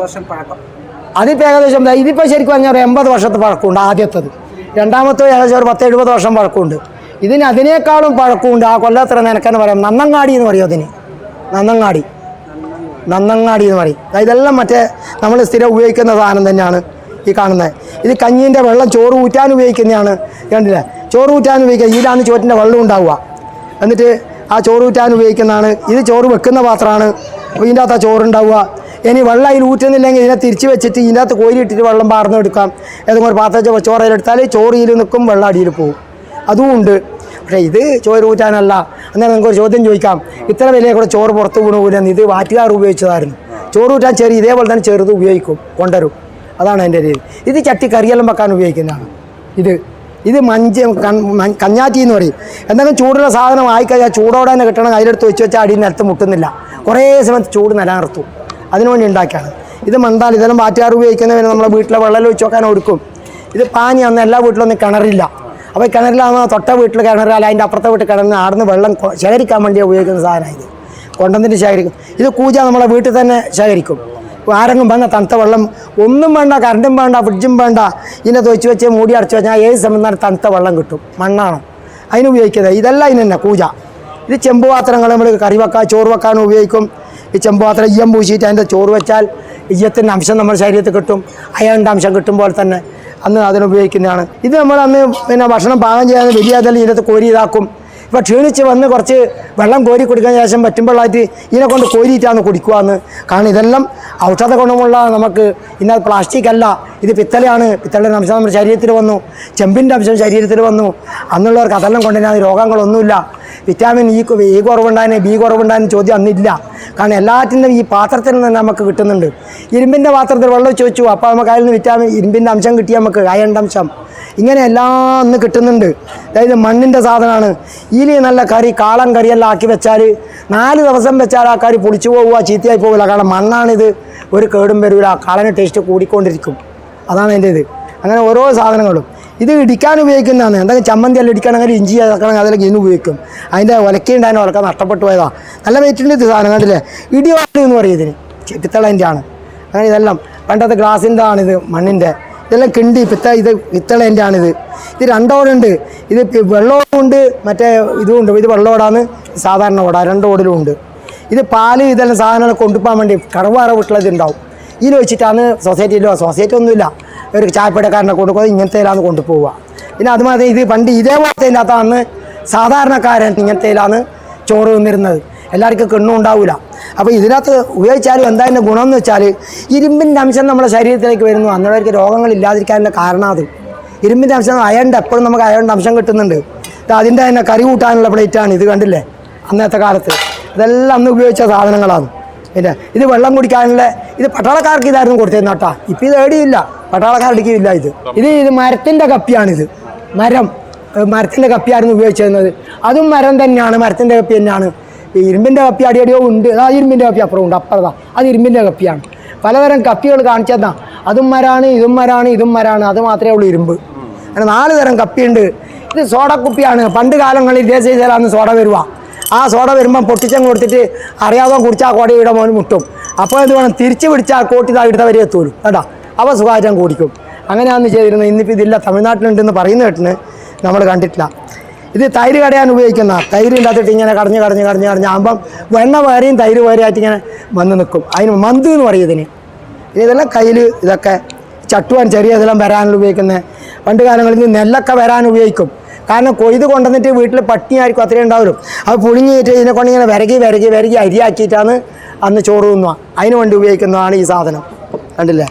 അതിപ്പോൾ ഏകദേശം ഇതിപ്പോൾ ശരിക്കും പറഞ്ഞാൽ ഒരു എൺപത് വർഷത്തെ പഴക്കമുണ്ട് ആദ്യത്തത്. രണ്ടാമത്തെ ഏകദേശം ഒരു പത്ത് എഴുപത് വർഷം പഴക്കമുണ്ട്. ഇതിന് അതിനേക്കാളും പഴക്കമുണ്ട് ആ കൊല്ലത്ര നിനക്കെന്ന് പറയാം നന്നങ്ങാടി എന്ന് പറയും അതിന്. നന്നങ്ങാടി. നന്നങ്ങാടി എന്ന് പറയും ഇതെല്ലാം മറ്റേ നമ്മൾ സ്ഥിരം ഉപയോഗിക്കുന്ന സാധനം തന്നെയാണ് ഈ കാണുന്നത് ഇത് കഞ്ഞീന്റെ വെള്ളം ചോറ് ഊറ്റാൻ ഉപയോഗിക്കുന്നതാണ്. കണ്ടില്ലേ? ചോറ് ഊറ്റാൻ ഉപയോഗിക്കുക ഇതിലാണ് ചോറ്റിന്റെ വെള്ളം ഉണ്ടാവുക. എന്നിട്ട് ആ ചോറ് ഊറ്റാൻ ഉപയോഗിക്കുന്നതാണ്. ഇത് ചോറ് വെക്കുന്ന പാത്രമാണ്. ഇതിന്റെ അകത്ത് ചോറുണ്ടാവുക ഇനി വെള്ളം അതിൽ ഊറ്റുന്നില്ലെങ്കിൽ ഇതിനെ തിരിച്ച് വെച്ചിട്ട് ഇതിന്റെ അകത്ത് കോരിയിട്ടിട്ട് വെള്ളം പാർന്ന് എടുക്കാം ഏതെങ്കിലും ഒരു പാത്രത്തിൽ ചോറ് അതിലെടുത്താൽ ചോറ് ഇതിൽ നിൽക്കും വെള്ളം അടിയിൽ പോകും. അതും ഉണ്ട്. പക്ഷേ ഇത് ചോറ് ഊറ്റാനല്ല. അന്നേരം നിങ്ങൾക്ക് ഒരു ചോദ്യം ചോദിക്കാം. ഇത്ര വിലയെ കൂടെ ചോറ് പുറത്ത് വീണു പോലെന്ന് ഇത് വാറ്റുകാർ ഉപയോഗിച്ചതായിരുന്നു. ചോറ് ഊറ്റാൻ ചെറിയ ഇതേപോലെ തന്നെ ചെറുത് ഉപയോഗിക്കും കൊണ്ടുവരും അതാണ് എന്റെ രീതി. ഇത് ചട്ടി കറിയെല്ലാം വെക്കാൻ ഉപയോഗിക്കുന്നതാണ്. ഇത്. ഇത് മഞ്ച് കഞ്ഞാറ്റി എന്ന് പറയും. എന്തെങ്കിലും ചൂടുള്ള സാധനം ആയിക്കഴിഞ്ഞാൽ ചൂടോടെ തന്നെ കിട്ടണം. അതിലെടുത്ത് വെച്ച് വെച്ചാൽ അടിയിൽ നിലത്ത് മുട്ടുന്നില്ല. കുറേ സമയത്ത് ചൂട് നിലനിർത്തും. അതിനുവേണ്ടി ഉണ്ടാക്കിയാണ് ഇത് മണ്ടാൽ ഇതെല്ലാം വാറ്റുകാർ ഉപയോഗിക്കുന്നതിന് നമ്മളെ വീട്ടിലെ വെള്ളം ഒഴിച്ച് വെക്കാൻ കൊടുക്കും ഇത് അന്ന് എല്ലാ വീട്ടിലൊന്നും കിണറില്ല. അപ്പോൾ കിണറിലാണ് തൊട്ട വീട്ടിൽ കിണറില്ല അതിന്റെ അപ്പുറത്തെ വീട്ടിൽ കിണറിന് ആടുന്ന വെള്ളം ശേഖരിക്കാൻ വേണ്ടി ഉപയോഗിക്കുന്ന സാധനമാണ് ഇത്. കൊണ്ടുവന്നിട്ട് ശേഖരിക്കും. ഇത് കൂജ നമ്മളെ വീട്ടിൽ തന്നെ ശേഖരിക്കും. ആരെങ്കിലും വന്ന തണുത്ത വെള്ളം ഒന്നും വേണ്ട കറണ്ടും വേണ്ട ഫ്രിഡ്ജും വേണ്ട ഇതിനെ തൊച്ച് വെച്ച് മൂടി അടച്ചു വെച്ചാൽ ഏത് സമയം തന്നെ തണുത്ത വെള്ളം കിട്ടും. മണ്ണാണ്. അതിന് ഉപയോഗിക്കുന്നത്. ഇതെല്ലാം ഇതിന് തന്നെ കൂജ. ഇത് ചെമ്പ് പാത്രങ്ങൾ നമ്മൾ കറി വെക്കാൻ ചോറ് വെക്കാനും ഉപയോഗിക്കും. ഈ ചെമ്പ് പാത്രം ഇയ്യം പൂശിയിട്ട് അതിന്റെ ചോറ് വെച്ചാൽ ഇയ്യത്തിന്റെ അംശം നമ്മുടെ ശരീരത്തിൽ കിട്ടും. അയണിന്റെ അംശം കിട്ടും പോലെ തന്നെ. അന്ന് അതിനുപയോഗിക്കുന്നതാണ്. ഇത് നമ്മൾ അന്ന് പിന്നെ ഭക്ഷണം പാകം ചെയ്യാതെ വലിയ അതിൽ ഇതിനകത്ത് കോരി ഇതാക്കും. ഇപ്പോൾ ക്ഷീണിച്ച് വന്ന് കുറച്ച് വെള്ളം കോരി കുടിക്കാൻ ശേഷം പറ്റുമ്പോഴായിട്ട് ഇതിനെ കൊണ്ട് കോരിയിട്ടാണ് കുടിക്കുകയെന്ന് കാരണം ഇതെല്ലാം ഔഷധ ഗുണമുള്ള നമുക്ക് ഇന്നത് പ്ലാസ്റ്റിക് അല്ല. ഇത് പിത്തലയാണ് പിത്തളയുടെ അംശം നമ്മുടെ ശരീരത്തിൽ വന്നു. ചെമ്പിന്റെ അംശം ശരീരത്തിൽ വന്നു. അന്നുള്ളവർക്ക് അതെല്ലാം കൊണ്ടുതന്നെ രോഗങ്ങളൊന്നുമില്ല. വിറ്റാമിൻ ഇ ഇ കുറവുണ്ടായതിന് ബി കുറവുണ്ടായെന്ന് ചോദ്യം അന്നില്ല. കാരണം എല്ലാറ്റിനും ഈ പാത്രത്തിൽ നിന്ന് നമുക്ക് കിട്ടുന്നുണ്ട്. ഇരുമ്പിന്റെ പാത്രത്തിൽ വെള്ളം ചോദിച്ചു അപ്പോൾ നമുക്ക് അതിൽ നിന്ന് വിറ്റാമിൻ ഇരുമ്പിന്റെ അംശം കിട്ടി നമുക്ക് അയണ്ട അംശം? ഇങ്ങനെ എല്ലാം അന്ന് കിട്ടുന്നുണ്ട്. അതായത് മണ്ണിന്റെ സാധനമാണ്. ഇതിൽ നല്ല കറി കാളൻ കറിയെല്ലാം ആക്കി വെച്ചാൽ നാല് ദിവസം വെച്ചാൽ ആ കറി പൊളിച്ചു പോവുക ചീത്തയായി പോകില്ല കാരണം മണ്ണാണിത് ഒരു കേടും വരില്ല കാളന് ടേസ്റ്റ് കൂടിക്കൊണ്ടിരിക്കും. അതാണ് എന്റെ ഇത് അങ്ങനെ ഓരോ സാധനങ്ങളും. ഇത് ഇടിക്കാൻ ഉപയോഗിക്കുന്നതാണ്. എന്തെങ്കിലും ചമ്മന്തി എല്ലാം ഇടിക്കണമെങ്കിൽ ഇഞ്ചി ഇറക്കണമെങ്കിൽ അതിലേക്ക് ഇതിന് ഉപയോഗിക്കും. അതിന്റെ ഒലക്കുണ്ടായിരുന്നു ഒലക്ക നഷ്ടപ്പെട്ടു പോയതാ. നല്ല വെയിറ്റുണ്ട് ഇത് സാധനം കണ്ടില്ലേ? എന്ന് പറയും ഇതിന്. പിത്തളന്റെ ആണ്. അങ്ങനെ ഇതെല്ലാം പണ്ടത്തെ ഗ്ലാസിന്റെ ആണിത് മണ്ണിന്റെ. ഇതെല്ലാം കിണ്ടി പിത്ത ഇത് പിത്തളേന്റെ ആണിത് ഇത്. രണ്ടോടുണ്ട് ഇത് വെള്ളമുണ്ട് മറ്റേ ഇതുമുണ്ട് ഇത് വെള്ളോടാണ് സാധാരണ ഓട രണ്ടോടിലും ഉണ്ട്. ഇത് പാൽ ഇതെല്ലാം സാധനങ്ങൾ കൊണ്ടുപോകാൻ വേണ്ടി കടവാറ വീട്ടിലത് ഉണ്ടാവും. ഇതിൽ വെച്ചിട്ടാണ് സൊസൈറ്റിയിലോ സൊസൈറ്റി ഒന്നുമില്ല. ഒരു ചായപ്പടക്കാരനെ കൊണ്ടുപോയി ഇങ്ങനത്തേലാണ് കൊണ്ടുപോവുക. പിന്നെ അതുമാതിരി ഇത് പണ്ട് ഇതേപോലത്തെ ഇല്ലാത്തതാണ് സാധാരണക്കാരൻ ഇങ്ങനത്തേലാണ് ചോറ് തിന്നിരുന്നത്. എല്ലാവർക്കും കിണ്ണും ഉണ്ടാവില്ല അപ്പോൾ ഇതിനകത്ത് ഉപയോഗിച്ചാലും എന്താ അതിന്റെ ഗുണം എന്ന് വെച്ചാൽ ഇരുമ്പിന്റെ അംശം നമ്മുടെ ശരീരത്തിലേക്ക് വരുന്നു. അന്നുള്ളവർക്ക് രോഗങ്ങൾ ഇല്ലാതിരിക്കാനുള്ള കാരണം അത്. ഇരുമ്പിന്റെ അംശം അയണിന്റെ എപ്പോഴും നമുക്ക് അയണിന്റെ അംശം കിട്ടുന്നുണ്ട്. അതിന്റെ തന്നെ കറി കൂട്ടാനുള്ള പ്ലേറ്റാണ് ഇത് കണ്ടില്ലേ? അന്നത്തെ കാലത്ത്. ഇതെല്ലാം അന്ന് ഉപയോഗിച്ച സാധനങ്ങളാണ്. പിന്നെ ഇത് വെള്ളം കുടിക്കാനുള്ള ഇത് പട്ടാളക്കാർക്ക് ഇതായിരുന്നു കൊടുത്തിരുന്ന കേട്ടാ. ഇപ്പം ഇത് ഏടിയില്ല പട്ടാളക്കാർ ഇല്ല ഇത്. ഇത് ഇത് മരത്തിന്റെ കപ്പിയാണിത്. മരം മരത്തിന്റെ കപ്പിയായിരുന്നു ഉപയോഗിച്ചിരുന്നത്. അതും മരം തന്നെയാണ്. മരത്തിന്റെ കപ്പി തന്നെയാണ്. ഈ ഇരുമ്പിന്റെ കപ്പി അടിയടിയോ ഉണ്ട്. ആ ഇരുമ്പിന്റെ കപ്പി അപ്പുറം ഉണ്ട്. അപ്പുറതാ. അത് ഇരുമ്പിന്റെ കപ്പിയാണ്. പലതരം കപ്പികൾ കാണിച്ചതാ അതും മരാണ് ഇതും മരാണ് ഇതും മരാണ്. അത് മാത്രമേ ഉള്ളൂ ഇരുമ്പ്. അങ്ങനെ നാല് തരം കപ്പിയുണ്ട്. ഇത് സോഡ കുപ്പിയാണ് പണ്ട് കാലങ്ങളിൽ ഇതേ ചെയ്താലാണ് സോഡ വരുക ആ സോഡ വരുമ്പം പൊട്ടിച്ചം കൊടുത്തിട്ട് അറിയാതെ കുടിച്ചാൽ കോടി ഇവിടെ മോൻ മുട്ടും. അപ്പോൾ എന്ത് വേണം? തിരിച്ച് പിടിച്ചാൽ കോട്ടി താഴ്ത്ത വരെ എത്തുള്ളൂ കേട്ടോ അപ്പോൾ സുഖമായിട്ട് കുടിക്കും. അങ്ങനെയാണെന്ന് ചെയ്തിരുന്നത് ഇന്നിപ്പോൾ ഇതില്ല തമിഴ്നാട്ടിലുണ്ടെന്ന് പറയുന്ന കേട്ടിന് നമ്മൾ കണ്ടിട്ടില്ല. ഇത് തൈര് കടയാൻ ഉപയോഗിക്കുന്ന തൈര് അകത്തിട്ട് ഇങ്ങനെ കടഞ്ഞ് കടഞ്ഞ് കടഞ്ഞ് കടഞ്ഞ് ആകുമ്പം വെണ്ണ വേറെയും തൈര് വേറെയായിട്ട് ഇങ്ങനെ വന്ന് നിൽക്കും അതിന് മന്ത് എന്ന് പറയും ഇതിന്. ഇതെല്ലാം കയ്യിൽ ഇതൊക്കെ ചട്ടുവാൻ ചെറിയ ഇതെല്ലാം വരാനുള്ള ഉപയോഗിക്കുന്നത് പണ്ട് കാലങ്ങളിൽ നെല്ലൊക്കെ വരാൻ ഉപയോഗിക്കും. കാരണം കൊയ്ത് കൊണ്ടുവന്നിട്ട് വീട്ടിൽ പട്ടിയായിരിക്കും അത്രയും ഉണ്ടാവും അത് പുളിഞ്ഞിട്ട് ഇതിനെ കൊണ്ട് ഇങ്ങനെ വിരകി വിരകി വിരകി അരിയാക്കിയിട്ടാണ് അന്ന് ചോറ് തിന്നുക. അതിന് വേണ്ടി ഉപയോഗിക്കുന്നതാണ് ഈ സാധനം. കണ്ടില്ലേ?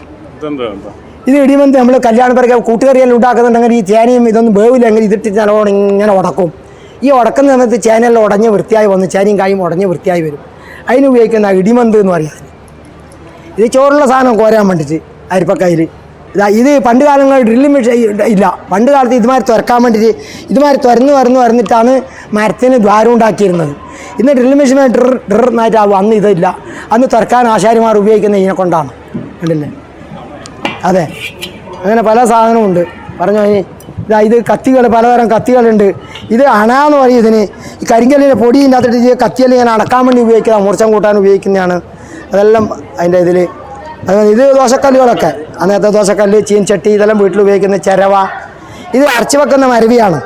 ഇത് ഇടിമന്ത് നമ്മൾ കല്യാണ പേരൊക്കെ കൂട്ടുകറിയെല്ലാം ഉണ്ടാക്കുന്നുണ്ടെങ്കിൽ ഈ ചേനയും ഇതൊന്നും വേവില്ലെങ്കിൽ ഇതിട്ട് നല്ലോണം ഇങ്ങനെ ഉടക്കും. ഈ ഉടക്കുന്ന സമയത്ത് ചേനയെല്ലാം ഉടഞ്ഞ് വൃത്തിയായി വന്ന് ചേനയും കായും ഉടഞ്ഞ് വൃത്തിയായി വരും. അതിന് ഉപയോഗിക്കുന്ന ഇടിമന്ത് എന്ന് പറയാം ഇത് ചോറുള്ള സാധനം കോരാൻ വേണ്ടിയിട്ട് അരിപ്പക്കയിൽ ഇത് പണ്ട് കാലങ്ങളിൽ ഡ്രില്ലിംഗ് മെഷീൻ ഇല്ല. പണ്ട് കാലത്ത് ഇതുമാതിരി തുറക്കാൻ വേണ്ടിയിട്ട് ഇതുമാതിരി തുറന്ന് തുറന്ന് തുറന്നിട്ടാണ് മരത്തിന് ദ്വാരം ഉണ്ടാക്കിയിരുന്നത്. ഇന്ന് ഡ്രില്ലിംഗ് മെഷീൻ ഡ്രിർ എന്നായിട്ടാവും അന്ന് ഇതില്ല. അന്ന് തുറക്കാൻ ആശാരിമാർ ഉപയോഗിക്കുന്ന ഇതിനെ കൊണ്ടാണ്. കണ്ടില്ലേ? അതെ. അങ്ങനെ പല സാധനമുണ്ട് പറഞ്ഞു ഇനി. ഇതാ ഇത് കത്തികൾ പലതരം കത്തികളുണ്ട്. ഇത് അണ എന്ന് പറയും ഇതിന്. ഈ കരിങ്കല്ലിന്റെ പൊടി അകത്തിട്ട് ഈ കത്തിയെല്ലാം ഇങ്ങനെ അടക്കാൻ വേണ്ടി ഉപയോഗിക്കുന്ന മൂർച്ചം കൂട്ടാൻ ഉപയോഗിക്കുന്നതാണ്. അതെല്ലാം അതിന്റെ ഇതിൽ ഇത് ദോശക്കല്ലുകളൊക്കെ. അന്നത്തെ ദോശക്കല്ല് ചീൻചട്ടി ഇതെല്ലാം വീട്ടിൽ ഉപയോഗിക്കുന്ന ചിരവ. ഇത് അരച്ച് വെക്കുന്ന മരവിയാണ്.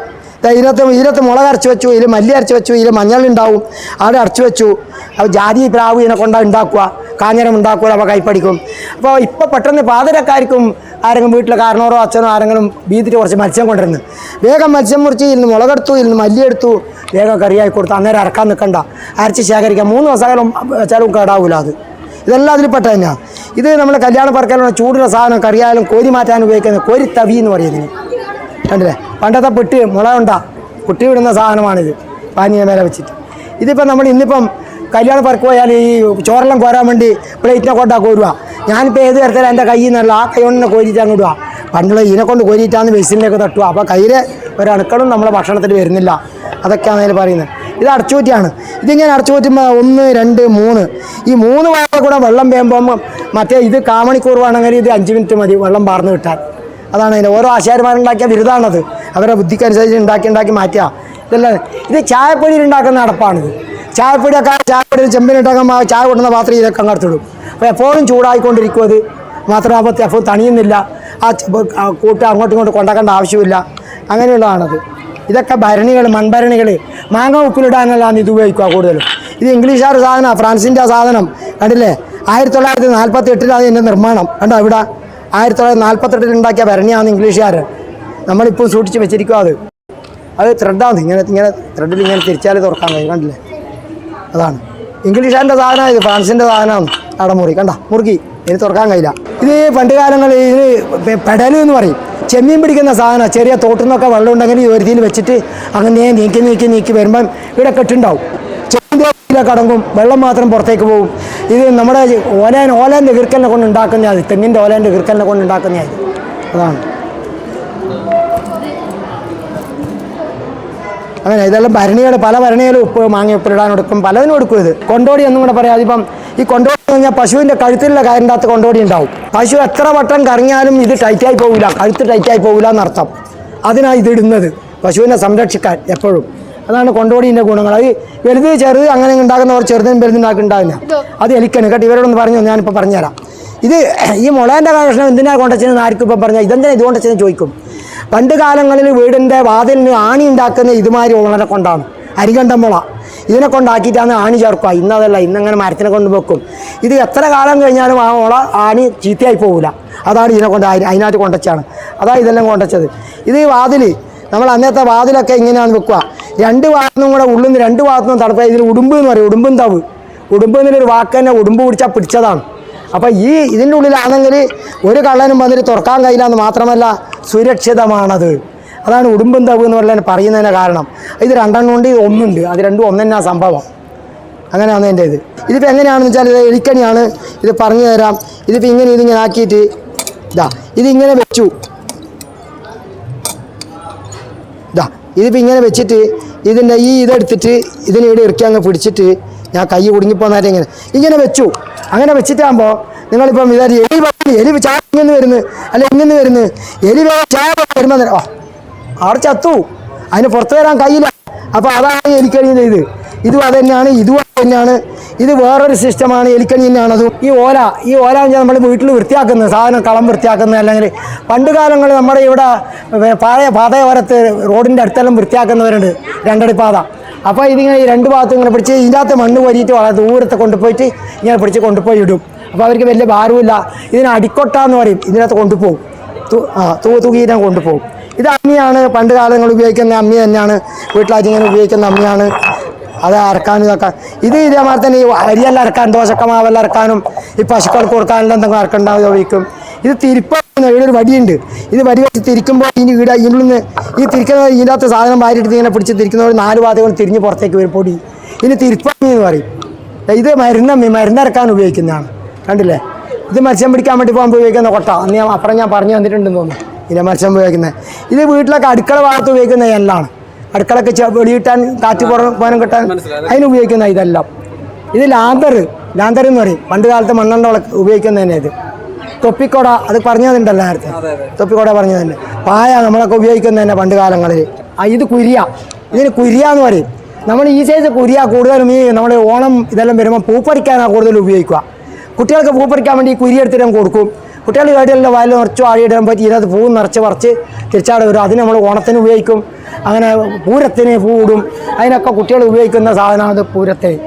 ഇതിനകത്ത് ഇതിനകത്ത് മുളക് അരച്ച് വെച്ചു ഇതിൽ മല്ലി അരച്ച് വെച്ചു ഇതിൽ മഞ്ഞൾ ഉണ്ടാവും. അവിടെ അരച്ച് വെച്ചു. അപ്പോൾ ജാതി പ്രാവ് ഇതിനെ കൊണ്ടാണ് ഉണ്ടാക്കുക. കാഞ്ഞരം ഉണ്ടാക്കുക അപ്പോൾ കൈപ്പടിക്കും. അപ്പോൾ ഇപ്പോൾ പെട്ടെന്ന് പാതിരക്കാർക്കും ആരെങ്കിലും വീട്ടിലെ കാരണവരോ അച്ഛനോ ആരെങ്കിലും വീതിട്ട് കുറച്ച് മത്സ്യം കൊണ്ടിരുന്നു വേഗം മത്സ്യം മുറിച്ച് ഇന്ന് മുളകെടുത്തു ഇന്ന് മല്ലിയെടുത്തു വേഗം കറിയായി കൊടുത്തു. അന്നേരം അരക്കാൻ നിൽക്കണ്ട. അരച്ച് ശേഖരിക്കാം. മൂന്ന് ദിവസം വെച്ചാലും കേടാവില്ല അത്. ഇതെല്ലാം അതിൽ പെട്ട തന്നെയാണ് ഇത് നമ്മൾ കല്യാണം പറക്കാനുള്ള ചൂടുള്ള സാധനം കറിയായാലും കോരി മാറ്റാൻ ഉപയോഗിക്കുന്ന കോരി തവി എന്ന് പറയുന്നത് കണ്ടില്ലേ? പണ്ടത്തെ പെട്ടി മുള ഉണ്ട കുട്ടി വിടുന്ന സാധനമാണിത്. പാനീയ മേലെ വെച്ചിട്ട്. ഇതിപ്പോൾ നമ്മൾ ഇന്നിപ്പം കല്യാണം പറക്ക് പോയാൽ ഈ ചോറെല്ലാം കോരാൻ വേണ്ടി പ്ലേറ്റിനെ കൊണ്ടാ കോരുക ഞാനിപ്പോൾ ഏത് തരത്തിലാണ് എന്റെ കയ്യിൽ നിന്നല്ല ആ കൈ കൊണ്ട് കോരിയിട്ടാണ് വിടുക പണ്ടുള്ള ഇതിനെ കൊണ്ട് കോരിയിട്ടാണ് ബേസിനിലേക്ക് തട്ടുക. അപ്പോൾ കയ്യിൽ ഒരണുക്കളും നമ്മളെ ഭക്ഷണത്തിൽ വരുന്നില്ല. അതൊക്കെയാണ് അതിൽ പറയുന്നത്. ഇത് അടച്ചുപറ്റിയാണ്. ഇതിങ്ങനെ അടച്ചുപറ്റുമ്പോൾ ഒന്ന് രണ്ട് മൂന്ന്. ഈ മൂന്ന് വാഴ കൂടെ വെള്ളം വേകുമ്പം മറ്റേ ഇത് കാമണിക്കൂർവാണെങ്കിൽ ഇത് അഞ്ച് മിനിറ്റ് മതി വെള്ളം പാർന്ന് കിട്ടാൻ. അതാണ് അതിന്റെ ഓരോ ആശാരിമാരുണ്ടാക്കിയ ബിരുദാണത്. അവരുടെ ബുദ്ധിക്കനുസരിച്ച് ഉണ്ടാക്കി ഉണ്ടാക്കി മാറ്റുക. ഇതെല്ലാം ഇത് ചായപ്പൊടിയിൽ ഉണ്ടാക്കുന്ന അടപ്പാണിത്. ചായപ്പൊടിയൊക്കെ ചായപ്പൊടി ചെമ്പിനിട്ടൊക്കെ ചായ കൊണ്ടുന്ന പാത്രം ഇതൊക്കെ കടത്തിടും അപ്പോൾ എപ്പോഴും ചൂടായിക്കൊണ്ടിരിക്കും അത്. അപ്പോൾ തണിയുന്നില്ല. ആ ച- ആ കൂട്ട് അങ്ങോട്ടും ഇങ്ങോട്ടും കൊണ്ടാക്കേണ്ട ആവശ്യമില്ല. അങ്ങനെയുള്ളതാണത്. ഇതൊക്കെ ഭരണികൾ മൺഭരണികൾ മാങ്ങ ഉപ്പിലിടാനുള്ളതാണ് ഇത് ഉപയോഗിക്കുക കൂടുതലും. ഇത് ഇംഗ്ലീഷുകാർ സാധനമാണ് ഫ്രാൻസിന്റെ സാധനം. കണ്ടില്ലേ? ആയിരത്തി തൊള്ളായിരത്തി നാൽപ്പത്തി എട്ടിലാണ് ഇതിന്റെ നിർമ്മാണം. കണ്ടോ ഇവിടെ? ആയിരത്തി തൊള്ളായിരത്തി നാൽപ്പത്തെട്ടിൽ ഉണ്ടാക്കിയ ഭരണിയാണ് ഇംഗ്ലീഷുകാർ നമ്മളിപ്പോൾ സൂക്ഷിച്ച് വെച്ചിരിക്കുക അത്. അത് ത്രെഡാണ് ഇങ്ങനെ ഇങ്ങനെ ത്രെഡിൽ ഇങ്ങനെ തിരിച്ചാൽ തുറക്കാൻ കഴിയും. കണ്ടില്ലേ? അതാണ്. ഇംഗ്ലീഷുകാരന്റെ സാധനമാണ് ഇത് ഫ്രാൻസിന്റെ സാധനമാണ്. അടമുറി. കണ്ട? മുറുക്കി. ഇനി തുറക്കാൻ കഴിയില്ല. ഇത് പണ്ട് കാലങ്ങളിൽ ഇത് പെടലെന്ന് എന്ന് പറയും. ചെമ്മീൻ പിടിക്കുന്ന സാധനം ചെറിയ തോട്ടിൽ നിന്നൊക്കെ വെള്ളം ഉണ്ടെങ്കിൽ ഈ ഒരുതിയിൽ വെച്ചിട്ട് അങ്ങനെ നീക്കി നീക്കി നീക്കി വരുമ്പം ഇവിടെ കെട്ടുണ്ടാവും ചെമ്മീന്റെ കടങ്ങും വെള്ളം മാത്രം പുറത്തേക്ക് പോകും. ഇത് നമ്മുടെ ഓലാൻ ഓലാന്റെ എതിർക്കലിനെ കൊണ്ട് ഉണ്ടാക്കുന്നതാണ് തെങ്ങിന്റെ ഓലാന്റെ എതിർക്കലിനെ കൊണ്ട് ഉണ്ടാക്കുന്നതാണ് അതാണ്. അങ്ങനെ ഇതെല്ലാം ഭരണികൾ പല ഭരണികളും ഉപ്പ് മാങ്ങ ഉപ്പിടാൻ കൊടുക്കും. പലതിനും കൊടുക്കും ഇത്. കൊണ്ടോടി എന്നും കൂടെ പറയാം. അതിപ്പം ഈ കൊണ്ടോടി കഴിഞ്ഞാൽ പശുവിന്റെ കഴുത്തിലുള്ള കയറിന്റെ അകത്ത് കൊണ്ടോടി ഉണ്ടാവും. പശു എത്ര വട്ടം കറങ്ങിയാലും ഇത് ടൈറ്റായി പോകില്ല കഴുത്ത് ടൈറ്റായി പോകില്ല എന്നർത്ഥം. അതിനാണ് ഇതിടുന്നത് പശുവിനെ സംരക്ഷിക്കാൻ എപ്പോഴും. അതാണ് കൊണ്ടോടീന്റെ ഗുണങ്ങൾ. അത് വലുത് ചെറുത് അങ്ങനെ ഉണ്ടാക്കുന്നവർ ചെറുതും വലുത് ഉണ്ടാകുന്ന അത് എലിക്കണ് കേട്ടോ ഇവരോടൊന്ന് പറഞ്ഞു? ഞാനിപ്പോൾ പറഞ്ഞുതരാം. ഇത് ഈ മുളേന്റെ കഷ്ണം എന്തിനാണ് കൊണ്ടച്ചെന്ന് ആർക്കും ഇപ്പം പറഞ്ഞാൽ ഇതെന്തിനാ ഇത് കൊണ്ടുവച്ചതെന്ന് ചോദിക്കും. പണ്ട് കാലങ്ങളിൽ വീടിന്റെ വാതിലിന് ആണി ഉണ്ടാക്കുന്ന ഇതുമാതിരി ഉള്ളനെ കൊണ്ടാണ്. അരികണ്ടം മുള. ഇതിനെ കൊണ്ടാക്കിയിട്ടാണ് ആണി ചേർക്കുക. ഇന്നതല്ല ഇന്നങ്ങനെ മരത്തിനെ കൊണ്ട് വെക്കും. ഇത് എത്ര കാലം കഴിഞ്ഞാലും ആ ഓള ആണി ചീത്തയായി പോകില്ല അതാണ് ഇതിനെ കൊണ്ട് അതിനകത്ത് കൊണ്ടച്ചാണ്. അതാണ് ഇതെല്ലാം കൊണ്ടച്ചത്. ഇത് വാതിൽ നമ്മൾ അന്നത്തെ വാതിലൊക്കെ ഇങ്ങനെയാണ് വെക്കുക. രണ്ട് ഭാഗത്തും കൂടെ ഉള്ളിൽ നിന്ന് രണ്ട് ഭാഗത്തുനിന്നും തടപ്പ ഇതിൽ ഉടുമ്പ് എന്ന് പറയും ഉടുമ്പും തവ്. ഉടുമ്പ് എന്നൊരു വാക്ക് തന്നെ ഉടുമ്പ് പിടിച്ചാൽ പിടിച്ചതാണ്. അപ്പോൾ ഈ ഇതിന്റെ ഉള്ളിലാണെങ്കിൽ ഒരു കള്ളനും വന്നിട്ട് തുറക്കാൻ കഴിയില്ല എന്ന് മാത്രമല്ല സുരക്ഷിതമാണത്. അതാണ് ഉടുമ്പും തവ് എന്ന് പറഞ്ഞാൽ പറയുന്നതിന് കാരണം. ഇത് രണ്ടെണ്ണം ഉണ്ട് ഇത് ഒന്നുണ്ട്. അത് രണ്ടും ഒന്നെന്നാ സംഭവം. അങ്ങനെയാണ് എന്റെ ഇത്. ഇതിപ്പോൾ എങ്ങനെയാണെന്ന് വെച്ചാൽ ഇത് എലിക്കണിയാണ്. ഇത് പറഞ്ഞു തരാം. ഇതിപ്പോൾ ഇങ്ങനെ ഇതിങ്ങനെ ആക്കിയിട്ട് ഇതാ ഇതിങ്ങനെ വെച്ചു. ഇതാ ഇതിപ്പോൾ ഇങ്ങനെ വെച്ചിട്ട് ഇതിന്റെ ഈ ഇതെടുത്തിട്ട് ഇതിന് ഇവിടെ ഇറക്കി അങ്ങ് പിടിച്ചിട്ട് ഞാൻ കൈ കുടുങ്ങിപ്പോന്നായിട്ട് ഇങ്ങനെ ഇങ്ങനെ വെച്ചു. അങ്ങനെ വെച്ചിട്ടാകുമ്പോൾ നിങ്ങളിപ്പം വിചാരിച്ചു എലി എലി ചാ ഇങ്ങനെ വരുന്നു. അല്ല ഇങ്ങനെ വരുന്നു. എലി ചായ വരുമ്പോൾ ഓ അവിടെ ചത്തു. അതിന് പുറത്തു വരാൻ കഴിയില്ല. അപ്പോൾ അതാണ് എലിക്കണിയുടെ ഇത്. ഇതും അത് തന്നെയാണ് ഇതും അത് തന്നെയാണ് ഇത് വേറൊരു സിസ്റ്റമാണ് എലിക്കണി തന്നെയാണ് അതും ഈ ഓല ഈ ഓല എന്ന് നമ്മൾ വീട്ടിൽ വൃത്തിയാക്കുന്നത് സാധനം കളം വൃത്തിയാക്കുന്നത് അല്ലെങ്കിൽ പണ്ട് കാലങ്ങളിൽ നമ്മുടെ ഇവിടെ പഴയ പാതയോരത്ത് റോഡിന്റെ അടുത്തെല്ലാം വൃത്തിയാക്കുന്നവരുണ്ട്. രണ്ടടി പാത. അപ്പോൾ ഇതിങ്ങനെ ഈ രണ്ട് ഭാഗത്തും ഇങ്ങനെ പിടിച്ച് ഇതിന്റെ മണ്ണ് വരിയിട്ട് വളരെ ദൂരത്തെ കൊണ്ടുപോയിട്ട് ഇങ്ങനെ പിടിച്ച് കൊണ്ടുപോയി ഇടും. അപ്പോൾ അവർക്ക് വലിയ ഭാരമില്ല ഇതിന് അടിക്കൊട്ട എന്ന് പറയും. ഇതിനകത്ത് കൊണ്ടുപോകും. തൂ ആ തൂ തൂക്കിയിട്ട് കൊണ്ടുപോകും. ഇത് അമ്മിയാണ്. പണ്ട് കാലങ്ങൾ ഉപയോഗിക്കുന്ന അമ്മി തന്നെയാണ്. വീട്ടിലാച്ചിങ്ങനെ ഉപയോഗിക്കുന്ന അമ്മിയാണ്. അത് അരക്കാനും ഇതൊക്കെ. ഇത് ഇതേമാതിരി തന്നെ ഈ അരിയെല്ലാം അരക്കാൻ ദോശക്ക മാവെല്ലാം അരക്കാനും ഈ പശുക്കൾക്ക് കൊടുക്കാനെല്ലാം എന്തെങ്കിലും അരക്കണ്ടാവും ഉപയോഗിക്കും ഇത് തിരിപ്പം ഇവിടെ ഒരു വടിയുണ്ട്. ഇത് വടി വെച്ച് തിരിക്കുമ്പോൾ ഇനി ഇവിടെ ഇതിൽ ഈ തിരിക്കുന്ന ഇതിന്റെ അകത്ത് സാധനം വാരിയിട്ട് ഇങ്ങനെ പിടിച്ച് തിരിക്കുന്നവർ നാല് ഭാഗങ്ങൾ തിരിഞ്ഞ് പുറത്തേക്ക് വരും പൊടി. ഇനി തിരിപ്പമ്മി എന്ന് പറയും. ഇത് മരുന്നമ്മി മരുന്നരക്കാൻ ഉപയോഗിക്കുന്നതാണ്. കണ്ടില്ലേ? ഇത് മത്സ്യം പിടിക്കാൻ വേണ്ടി പോകുമ്പോൾ ഉപയോഗിക്കുന്ന കൊട്ട. അന്ന് ഞാൻ അപ്പുറം ഞാൻ പറഞ്ഞു തന്നിട്ടുണ്ടെന്ന് തോന്നുന്നു. ഇതിനെ മത്സ്യം ഉപയോഗിക്കുന്നത്. ഇത് വീട്ടിലൊക്കെ അടുക്കള ഭാഗത്ത് ഉപയോഗിക്കുന്ന എല്ലാണ് അടുക്കളൊക്കെ വെളിയിട്ടാൻ കാറ്റ് പോകാനും കിട്ടാൻ അതിന് ഉപയോഗിക്കുന്ന ഇതെല്ലാം. ഇത് ലാന്തർ ലാന്തർ എന്ന് പറയും. പണ്ട് കാലത്ത് മണ്ണെണ്ണ ഉപയോഗിക്കുന്നതന്നെ ഉപയോഗിക്കുന്ന തന്നെ ഇത്. തൊപ്പിക്കോട അത് പറഞ്ഞതുണ്ടല്ലോ നേരത്തെ. തൊപ്പിക്കോട പറഞ്ഞു തന്നെ. പായ നമ്മളൊക്കെ ഉപയോഗിക്കുന്ന തന്നെ പണ്ട് കാലങ്ങളിൽ. ആ ഇത് കുരിയ. ഇതിന് കുരിയ എന്ന് പറയും. നമ്മൾ ഈ സൈസ് കുരിയ കൂടുതലും ഈ നമ്മുടെ ഓണം ഇതെല്ലാം വരുമ്പോൾ പൂപ്പറിക്കാനാണ് കൂടുതൽ ഉപയോഗിക്കുക. കുട്ടികൾക്ക് പൂപ്പറിക്കാൻ വേണ്ടി കുരി എടുത്തിട്ട് കൊടുക്കും. കുട്ടികൾ കേട്ടില്ല വയലിൽ നിറച്ച് വാഴയിടാൻ പറ്റി ഇതിനകത്ത് പൂ നിറച്ച് പറിച്ച് തിരിച്ചാട് വരും. അതിന് നമ്മൾ ഓണത്തിന് ഉപയോഗിക്കും. അങ്ങനെ പൂരത്തിന് പൂടും അതിനൊക്കെ കുട്ടികൾ ഉപയോഗിക്കുന്ന സാധനമാണ് പൂരത്തെ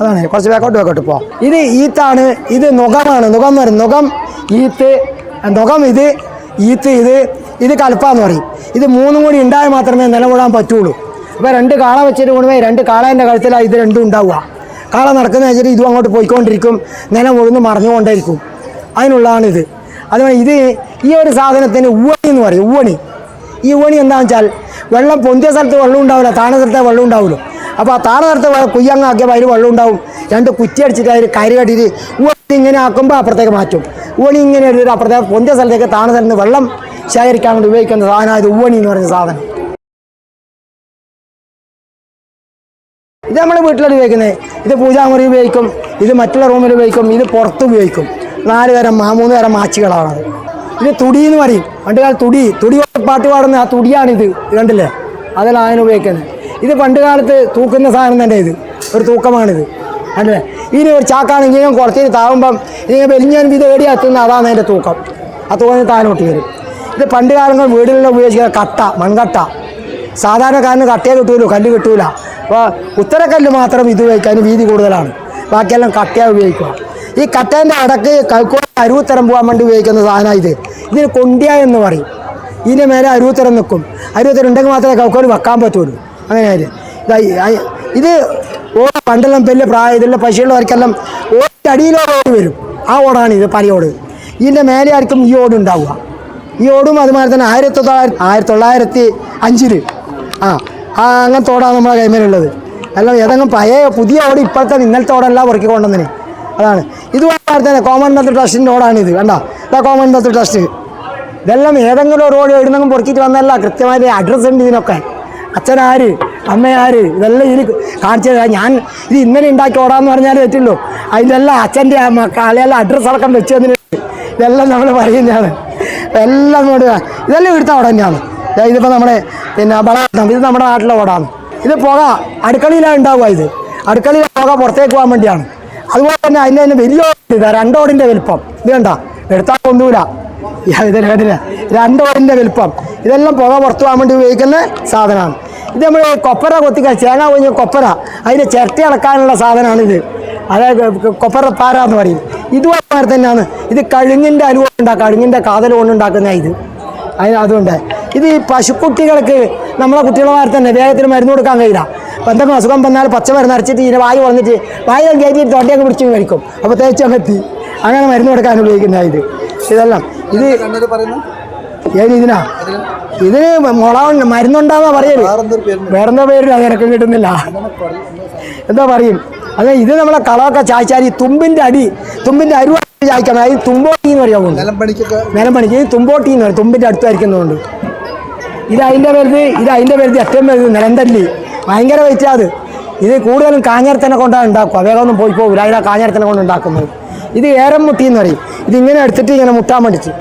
അതാണ്. കുറച്ച് വേക്കോട്ട് വേക്കോട്ട് പോ ഇത് ഈത്താണ്. ഇത് നുഖമാണ്. നുഖം എന്ന് പറയും. നുഖം ഈത്ത് നുഖം ഇത് ഈത്ത് ഇത് ഇത് കലപ്പാന്ന് പറയും. ഇത് മൂന്നും കൂടി ഉണ്ടായാൽ മാത്രമേ നിലവിടാൻ പറ്റുള്ളൂ. അപ്പോൾ രണ്ട് കാള വെച്ചിട്ട് കൊണ്ടുപോയി രണ്ട് കാളേന്റെ കഴുത്തിലാണ് ഇത് രണ്ടും ഉണ്ടാവുക. കാള നടക്കുന്ന വെച്ചിട്ട് ഇതും അങ്ങോട്ട് പോയിക്കൊണ്ടിരിക്കും. നിലം ഒഴിഞ്ഞ് മറിഞ്ഞുകൊണ്ടേയിരിക്കും. അതിനുള്ളതാണിത്. അതുപോലെ ഇത് ഈ ഒരു സാധനത്തിന് ഉവണി എന്ന് പറയും ഉവണി ഈ ഉവണി എന്താണെന്ന് വെച്ചാൽ വെള്ളം പൊന്തിയ സ്ഥലത്ത് വെള്ളം ഉണ്ടാവില്ല താണ സ്ഥലത്തെ വെള്ളം ഉണ്ടാവുള്ളൂ. അപ്പോൾ ആ താണ സ്ഥലത്ത് കുയ്യങ്ങാക്കിയപ്പോൾ അതിൽ വെള്ളം ഉണ്ടാവും. രണ്ട് കുറ്റി അടിച്ചിട്ട് അതിൽ കരി കട്ടിയിട്ട് ഉവണി ഇങ്ങനെ ആക്കുമ്പോൾ അപ്പുറത്തേക്ക് മാറ്റും. ഉവണി ഇങ്ങനെ എടുത്തിട്ട് അപ്പുറത്തേക്ക് പൊന്തിയ സ്ഥലത്തേക്ക് താണ സ്ഥലത്ത് വെള്ളം ശേഖരിക്കാൻ വേണ്ടി ഉപയോഗിക്കുന്ന സാധനം ഇത് ഉവണി എന്ന് പറയുന്ന സാധനം. ഇത് നമ്മൾ വീട്ടിലാണ് ഉപയോഗിക്കുന്നത്. ഇത് പൂജാമുറി ഉപയോഗിക്കും ഇത് മറ്റുള്ള റൂമിൽ ഉപയോഗിക്കും ഇത് പുറത്ത് ഉപയോഗിക്കും. നാല് തരം മൂന്ന് തരം മാച്ചുകളാണത് ഇത് തുടി എന്ന് പറയും. പണ്ട് കാലത്ത് തുടി തുടി പാട്ട് പാടുന്ന ആ തുടിയാണിത്. കണ്ടില്ലേ? അതെല്ലാം അതിന് ഉപയോഗിക്കുന്നത്. ഇത് പണ്ട് കാലത്ത് തൂക്കുന്ന സാധനം തന്നെ ഇത്. ഒരു തൂക്കമാണിത്. അല്ലേ ഇതിന് ഒരു ചാക്കാണ് ഇങ്ങനെ കുറച്ച് താവുമ്പം ഇങ്ങനെ വലിഞ്ഞാൻ ഇത് ഏടി എത്തുന്ന അതാണ് അതിന്റെ തൂക്കം. ആ തൂക്കം താനോട്ട് വരും. ഇത് പണ്ട് കാലങ്ങൾ വീടുകളിൽ ഉപയോഗിക്കുന്ന കട്ട മൺകട്ട. സാധാരണക്കാരന് കട്ടയെ കിട്ടൂലോ കല്ല് കിട്ടൂല. അപ്പോൾ ഉത്തരക്കല്ല് മാത്രം ഇത് ഉപയോഗിക്കാൻ വീതി കൂടുതലാണ്. ബാക്കിയെല്ലാം കട്ടയാണ് ഉപയോഗിക്കുക. ഈ കട്ടേന്റെ അടക്ക് കൈക്കോട് അരുവത്തരം പോകാൻ വേണ്ടി ഉപയോഗിക്കുന്ന സാധനമാണ് ഇത്. ഇതിന് കൊണ്ടിയ എന്ന് പറയും. ഇതിന്റെ മേലെ അരുവത്തരം നിൽക്കും അരുവത്തരം ഉണ്ടെങ്കിൽ മാത്രമേ കൈക്കോട് വെക്കാൻ പറ്റുള്ളൂ. അങ്ങനെ ഇതാ ഈ- ആ- ഇത് ഓ പണ്ടെല്ലാം വലിയ പ്രായം ഇതിലുള്ള പശുള്ളവർക്കെല്ലാം ഓടിയടിയിലോ ഓടി വരും. ആ ഓടാണ് ഇത് പനിയോട് ഇതിന്റെ മേലെ ആയിരിക്കും ഈ ഓട് ഉണ്ടാവുക. ഈ ഓടും അതുമാതിരി തന്നെ ആയിരത്തി തൊള്ളായിരത്തി ആയിരത്തി തൊള്ളായിരത്തി അഞ്ചിൽ ആ ആ അങ്ങനത്തെ ഓടാണ് നമ്മളെ കൈമേലുള്ളത്. അല്ല ഏതെങ്കിലും പഴയ പുതിയ ഓട് ഇപ്പോഴത്തെ ഇന്നലത്തെ ഓടെല്ലാം പൊറുക്കി കൊണ്ടുവന്നതിന് അതാണ്. ഇതുപോലെ തന്നെ കോമൺവെൽത്ത് ട്രസ്റ്റിന്റെ റോഡാണ് ഇത് വേണ്ട ഇതാ കോമൺവെൽത്ത് ട്രസ്റ്റ് ഇതെല്ലാം ഏതെങ്കിലും റോഡ് എവിടുന്നെങ്കിലും പൊറുക്കിയിട്ട് വന്നല്ല കൃത്യമായിട്ട് അഡ്രസ്സ് ഉണ്ട് ഇതിനൊക്കെ. അച്ഛനാര് അമ്മയാര് ഇതെല്ലാം ഇതിൽ കാണിച്ചത് ഞാൻ ഇത് ഇന്നലെ ഉണ്ടാക്കി ഓടാന്ന് പറഞ്ഞാൽ പറ്റുള്ളൂ. അതിലെല്ലാം അച്ഛന്റെ കളിയെല്ലാം അഡ്രസ്സ് അടക്കം വെച്ച് തന്നിട്ടുണ്ട്. ഇതെല്ലാം നമ്മൾ പറയുന്നതാണ്. എല്ലാം നോടുക ഇതെല്ലാം ഇവിടുത്തെ ഓട തന്നെയാണ്. ഇതിപ്പോൾ നമ്മുടെ പിന്നെ വളർത്തം ഇത് നമ്മുടെ നാട്ടിലെ ഓടാണ്. ഇത് പുക അടുക്കളയിലാണ് ഉണ്ടാവുക ഇത്. അടുക്കളയിൽ പുക പുറത്തേക്ക് പോകാൻ വേണ്ടിയാണ്. അതുപോലെ തന്നെ അതിന്റെ തന്നെ വലിയ ഇതാ രണ്ടോടിന്റെ വലിപ്പം. ഇത് കണ്ട എടുത്താൽ കൊണ്ടൂല ഇതിൽ കണ്ടില്ല? രണ്ടോടിന്റെ വലിപ്പം. ഇതെല്ലാം പുക പുറത്തു പോകാൻ വേണ്ടി ഉപയോഗിക്കുന്ന സാധനമാണ്. ഇത് നമ്മൾ കൊപ്പര കൊത്തിക്ക ചേന കൊഞ്ഞ് കൊപ്പര അതിന്റെ ചിരട്ടി സാധനമാണ് ഇത്. അതായത് കൊപ്പര പാര എന്ന് പറയും. ഇതുപോലെ തന്നെയാണ് ഇത് കഴുങ്ങിന്റെ അലുവ ഉണ്ടാക്കുക കഴുങ്ങിന്റെ കാതൽ കൊണ്ടുണ്ടാക്കുന്ന ഇത്. അതിന് അതുകൊണ്ട് ഇത് ഈ പശുക്കുട്ടികൾക്ക് നമ്മളെ കുട്ടികളെ തന്നെ വേഗത്തിന് മരുന്ന് കൊടുക്കാൻ കഴിയില്ല. അപ്പം എന്തെങ്കിലും അസുഖം വന്നാൽ പച്ച മരുന്ന് അരച്ചിട്ട് ഇതിനെ വായി വന്നിട്ട് വായി കയറ്റിയിട്ട് തൊണ്ടയൊക്കെ പിടിച്ച് കഴിക്കും. അപ്പോൾ തേച്ചങ്ങ് എത്തി. അങ്ങനെ മരുന്ന് കൊടുക്കാൻ ഉപയോഗിക്കുന്ന ഇത്. ഇതെല്ലാം. ഇത് ഏത് ഇതിനാ? ഇതിന് മുള മരുന്നുണ്ടാന്നാ പറയൽ. വേറെന്താ പേര് അങ്ങനെയൊക്കെ കിട്ടുന്നില്ല. എന്താ പറയും? അതെ ഇത് നമ്മളെ കളമൊക്കെ ചായച്ചാൽ ഈ തുമ്പിന്റെ അടി തുമ്പിന്റെ അരുവ ചായ്ക്കണം അതായത് തുമ്പോട്ടി എന്ന് പറയാൻ നിലം നിലമ്പണിക്ക് തുമ്പോട്ടി എന്ന് പറയും. തുമ്പിന്റെ അടുത്തായിരിക്കുന്നതുകൊണ്ട്. ഇത് അതിന്റെ പേരുത് ഇത് അതിന്റെ പേരുത് ഏറ്റവും വലുത് നിലന്തല്ലി. ഭയങ്കര വെയിറ്റ് അത്. ഇത് കൂടുതലും കാഞ്ഞിരത്തിനെ കൊണ്ടാണ് ഉണ്ടാക്കുക. വേഗമൊന്നും പോയി പോകില്ല അതിനാ കാഞ്ഞിരത്തിനെ കൊണ്ട് ഉണ്ടാക്കുന്നത്. ഇത് ഏരം മുട്ടി എന്ന് പറയും. ഇത് ഇങ്ങനെ എടുത്തിട്ട് ഇങ്ങനെ മുട്ടാൻ വേണ്ടിയിട്ട്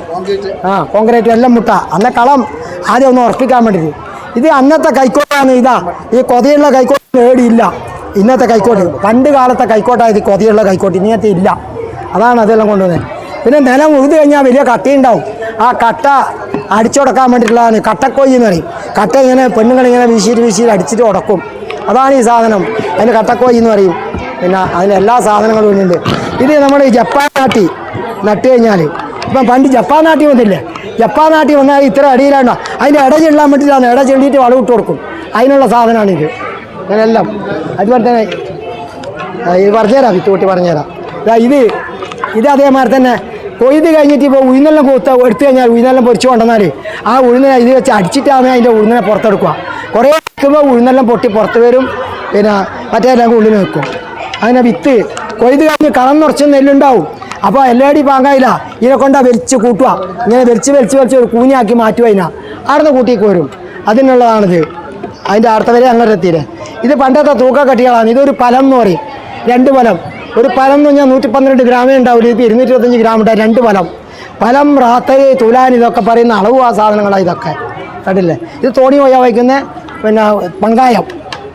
ആ കോൺക്രീറ്റ് എല്ലാം മുട്ട. അന്ന കളം ആദ്യം ഒന്ന് ഉറപ്പിക്കാൻ വേണ്ടിയിട്ട് ഇത് അന്നത്തെ കൈക്കോട്ടാണ് ഇതാ. ഈ കൊതിയുള്ള കൈക്കോട്ട് നേടിയില്ല ഇന്നത്തെ കൈക്കോട്ട്. പണ്ട് കാലത്തെ കൈക്കോട്ടായത് കൊതയുള്ള കൈക്കോട്ട്. ഇന്നത്തെ ഇല്ല. അതാണ് അതെല്ലാം കൊണ്ടുവന്നത് പിന്നെ നിലം ഉഴുത് കഴിഞ്ഞാൽ വലിയ കട്ടയുണ്ടാവും. ആ കട്ട അടിച്ചുടക്കാൻ വേണ്ടിയിട്ടുള്ളതാണ്. കട്ടക്കൊയ്യ് എന്ന് പറയും. കട്ട ഇങ്ങനെ പെണ്ണുങ്ങളിങ്ങനെ വീശിയിട്ട് വീശിയിട്ട് അടിച്ചിട്ട് ഉടക്കും. അതാണ് ഈ സാധനം. അതിന് കട്ടക്കോയി എന്ന് പറയും. പിന്നെ അതിന് എല്ലാ സാധനങ്ങളും ഉണ്ട് ഇത് നമ്മൾ ഈ ജപ്പാൻ നാട്ടി നട്ട് കഴിഞ്ഞാൽ ഇപ്പം പണ്ട് ജപ്പാൻ നാട്ടി വന്നില്ലേ? ജപ്പാൻ നാട്ടി വന്നാൽ ഇത്ര അടിയിലാണ്ടോ അതിന്റെ ഇട ചെല്ലാൻ വേണ്ടിയിട്ടാണ്. ഇട ചെല്ലിയിട്ട് വളവിട്ട് കൊടുക്കും. അതിനുള്ള സാധനമാണിത് അങ്ങനെല്ലാം അതുപോലെ തന്നെ ഇത് പറഞ്ഞുതരാം വിത്തുകൂട്ടി പറഞ്ഞുതരാം. ഇതാ ഇത് അതേമാതിരി തന്നെ. കൊയ്ത് കഴിഞ്ഞിട്ട് ഇപ്പോൾ ഉഴുന്നെല്ലാം കൊത്ത എടുത്തു കഴിഞ്ഞാൽ ഉഴുന്നെല്ലാം പൊരിച്ചു കൊണ്ടുവന്നാൽ ആ ഉഴുന്നിനെ ഇത് വെച്ച് അടിച്ചിട്ടാണ് അതിന്റെ ഉഴുന്നിനെ പുറത്തെടുക്കുക. കുറേ നിൽക്കുമ്പോൾ ഉഴുന്നെല്ലാം പൊട്ടി പുറത്ത് വരും പിന്നെ മറ്റേ എല്ലാം ഉള്ളിൽ വെക്കും അങ്ങനെ വിത്ത് കൊയ്ത് കഴിഞ്ഞ് കളം നിറച്ച് നെല്ലുണ്ടാവും. അപ്പോൾ എല്ലാടി പാങ്കായില്ല ഇതിനെ കൊണ്ടാ വലിച്ച് കൂട്ടുക. ഇങ്ങനെ വലിച്ച് വലിച്ച് വലിച്ച് ഒരു കൂഞ്ഞാക്കി മാറ്റുക അതിനാ. നിന്ന് കൂട്ടിക്ക് വരും. അതിനുള്ളതാണിത്. അതിന്റെ അടുത്ത വരെ അങ്ങനെ എത്തിയില്ലേ ഇത് പണ്ടത്തെ തൂക്ക കെട്ടികളാണ്. ഇതൊരു പലം എന്ന് പറയും. രണ്ട് പലം. ഒരു പലം എന്ന് പറഞ്ഞാൽ നൂറ്റി പന്ത്രണ്ട് ഗ്രാമേ ഉണ്ടാവില്ല ഇത് ഇരുന്നൂറ്റി ഇരുപത്തഞ്ച് ഗ്രാം ഉണ്ടാവും രണ്ട് പലം പലം റാത്തരി തുലാൻ ഇതൊക്കെ പറയുന്ന അളവ് ആ സാധനങ്ങളാണ് ഇതൊക്കെ. കണ്ടില്ലേ? ഇത് തോണി ഉപയോഗിക്കുന്ന പിന്നെ പങ്കായം.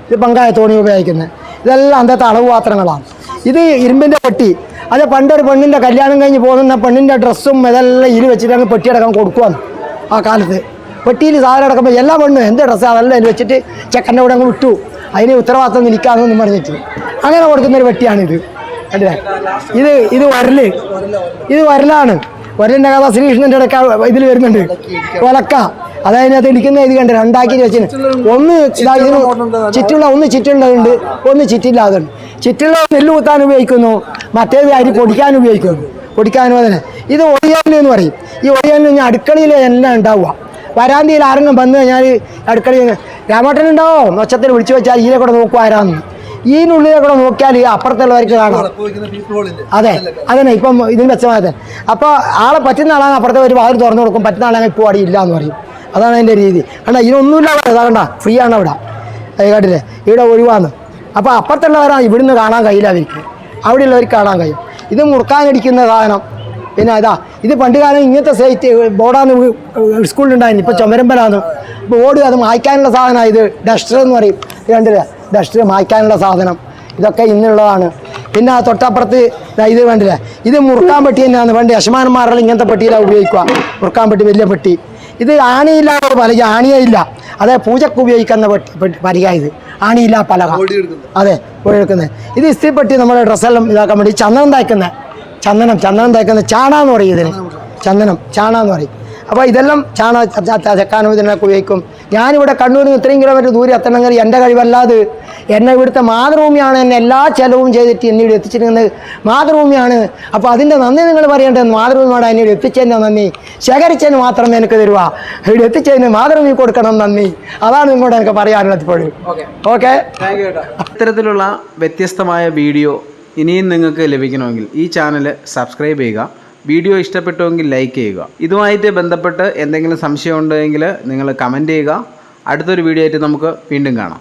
ഇത് പങ്കായ തോണി ഉപയോഗിക്കുന്നത് ഇതെല്ലാം അന്നത്തെ അളവ് പാത്രങ്ങളാണ്. ഇത് ഇരുമ്പിന്റെ പെട്ടി. അത് പണ്ടൊരു പെണ്ണിന്റെ കല്യാണം കഴിഞ്ഞ് പോകുന്ന പെണ്ണിന്റെ ഡ്രസ്സും ഇതെല്ലാം ഇരി വെച്ചിട്ട് പെട്ടിയടക്കം കൊടുക്കുവാന്ന് ആ കാലത്ത്. പെട്ടിയിൽ സാധനം അടക്കുമ്പോൾ എല്ലാ പെണ്ണും എന്ത് ഡ്രസ്സ് അതെല്ലാം അതിൽ വെച്ചിട്ട് ചെക്കന്റെ കൂടെ അങ്ങ് വിട്ടു. അതിന് ഉത്തരവാദിത്തം നിൽക്കാമെന്നും പറഞ്ഞിട്ട്. അങ്ങനെ കൊടുക്കുന്നൊരു പെട്ടിയാണിത്. അല്ലേ ഇത് ഇത് വരൽ. ഇത് വരലാണ്. വരലിന്റെ കഥ ശ്രീകൃഷ്ണന്റെ ഇടയ്ക്ക് ഇതിൽ വരുന്നുണ്ട്. ഒലക്ക. അതതിനകത്ത് ഇരിക്കുന്ന ഇത് കണ്ട് രണ്ടാക്കി വെച്ചിന്. ഒന്ന് ഇതാ ഇതിന് ചുറ്റുള്ള ഒന്ന് ചുറ്റുള്ളതുണ്ട് ഒന്ന് ചുറ്റില്ലാതുണ്ട്. ചുറ്റുള്ള നെല്ല് കുത്താൻ ഉപയോഗിക്കുന്നു. മറ്റേത് അരി പൊടിക്കാൻ ഉപയോഗിക്കുന്നു. പൊടിക്കാനും അതിന് ഇത് ഒടിയാൻ എന്ന് പറയും. ഈ ഒടിയാൻ കഴിഞ്ഞാൽ അടുക്കളയിൽ എല്ലാം ഉണ്ടാവുക. വരാന്തിയിൽ ആരെങ്കിലും വന്നു കഴിഞ്ഞാൽ അടുക്കളയിൽ രാമേട്ടൻ ഉണ്ടാവോ? നൊച്ചത്തിൽ വിളിച്ചു വെച്ചാൽ ഈനെ കൂടെ നോക്കുക ആരാന്ന് ഈനുള്ളിലെ കൂടെ നോക്കിയാൽ ഈ അപ്പുറത്തുള്ളവർക്ക് കാണാം. അതെ അതന്നെ. ഇപ്പം ഇതിന് മെച്ചമായത് അപ്പോൾ ആളെ പറ്റുന്ന ആളാണ് അപ്പുറത്തെ ഒരു വാതിൽ തുറന്നു കൊടുക്കും. പറ്റുന്ന ആളെ ഇപ്പോൾ അവിടെ ഇല്ല എന്ന് പറയും. അതാണ് അതിന്റെ രീതി. കണ്ട ഇതിനൊന്നുമില്ല അവിടെ. ഇതാ കണ്ട ഫ്രീ ആണ് അവിടെ. അത് കേട്ടില്ലേ? ഇവിടെ ഒഴിവാന്ന് അപ്പോൾ അപ്പുറത്തുള്ളവരാണ് ഇവിടുന്ന് കാണാൻ കഴിയില്ല അവർക്ക്. അവിടെയുള്ളവർക്ക് കാണാൻ കഴിയും. ഇത് മുറുക്കാനടിക്കുന്ന സാധനം. പിന്നെ അതാ ഇത് പണ്ട് കാലം ഇങ്ങനത്തെ സൈറ്റ് ബോർഡാന്ന് സ്കൂളിലുണ്ടായിരുന്നു ഇപ്പോൾ ചുമരമ്പലാന്ന്. ബോർഡ് അത് മായ്ക്കാനുള്ള സാധനമാണ് ഇത്. ഡസ്റ്റർ എന്ന് പറയും. ഇത് ഡസ്റ്റർ മായ്ക്കാനുള്ള സാധനം. ഇതൊക്കെ ഇന്നുള്ളതാണ്. പിന്നെ ആ തൊട്ടപ്പുറത്ത് ഇത് വേണ്ടില്ല ഇത് മുറുക്കാൻ പെട്ടി തന്നെയാണ്. പണ്ട് യശമാനന്മാരെല്ലാം ഇങ്ങനത്തെ പെട്ടിയിലാണ് ഉപയോഗിക്കുക. മുറുക്കാൻ പെട്ടി വലിയ പെട്ടി. ഇത് ആണിയില്ലാത്ത ഒരു പലക ആണിയേ ഇല്ല. അതെ പൂജക്ക് ഉപയോഗിക്കുന്ന പെട്ടി പെട്ടി പലക ഇത്. ആണിയില്ല പലക. അതെ ഒഴുക്കുന്നത് ഇത് ഇസ്തിരിപ്പെട്ടി നമ്മുടെ ഡ്രസ്സെല്ലാം ഇതാക്കാൻ വേണ്ടി ചന്ദനം തയ്ക്കുന്നത് ചന്ദനം ചന്ദനം തയ്ക്കുന്ന ചാണ എന്ന് പറയും ഇതിന്. ചന്ദനം. ചാണ എന്ന് പറയും. അപ്പോൾ ഇതെല്ലാം ചാണ ചക്കാനും ഇതിനൊക്കെ ഉപയോഗിക്കും. ഞാനിവിടെ കണ്ണൂരിൽ നിന്ന് ഇത്രയും കിലോമീറ്റർ ദൂരെ എത്തണമെങ്കിൽ എന്റെ കഴിവല്ലാതെ എന്നെ ഇവിടുത്തെ മാതൃഭൂമിയാണ് എന്നെ എല്ലാ ചെലവും ചെയ്തിട്ട് എന്നെ ഇവിടെ എത്തിച്ചിരിക്കുന്നത് മാതൃഭൂമിയാണ്. അപ്പോൾ അതിന്റെ നന്ദി നിങ്ങൾ പറയേണ്ടത് മാതൃഭൂമിയോട് എന്നെ ഇവിടെ എത്തിച്ചതിന്റെ നന്ദി. ശേഖരിച്ചതിന് മാത്രമേ എനിക്ക് തരുക ഇവിടെ എത്തിച്ചതിന് മാതൃഭൂമി കൊടുക്കണം നന്ദി. അതാണ് നിങ്ങളോട് എനിക്ക് പറയാനുള്ളത് ഇപ്പോഴും ഓക്കെ. ഇത്തരത്തിലുള്ള വ്യത്യസ്തമായ വീഡിയോ ഇനിയും നിങ്ങൾക്ക് ലഭിക്കണമെങ്കിൽ ഈ ചാനൽ സബ്സ്ക്രൈബ് ചെയ്യുക. വീഡിയോ ഇഷ്ടപ്പെട്ടുവെങ്കിൽ ലൈക്ക് ചെയ്യുക. ഇതുമായിട്ട് ബന്ധപ്പെട്ട് എന്തെങ്കിലും സംശയം ഉണ്ടെങ്കിൽ നിങ്ങൾ കമന്റ് ചെയ്യുക. അടുത്തൊരു വീഡിയോ ആയിട്ട് നമുക്ക് വീണ്ടും കാണാം.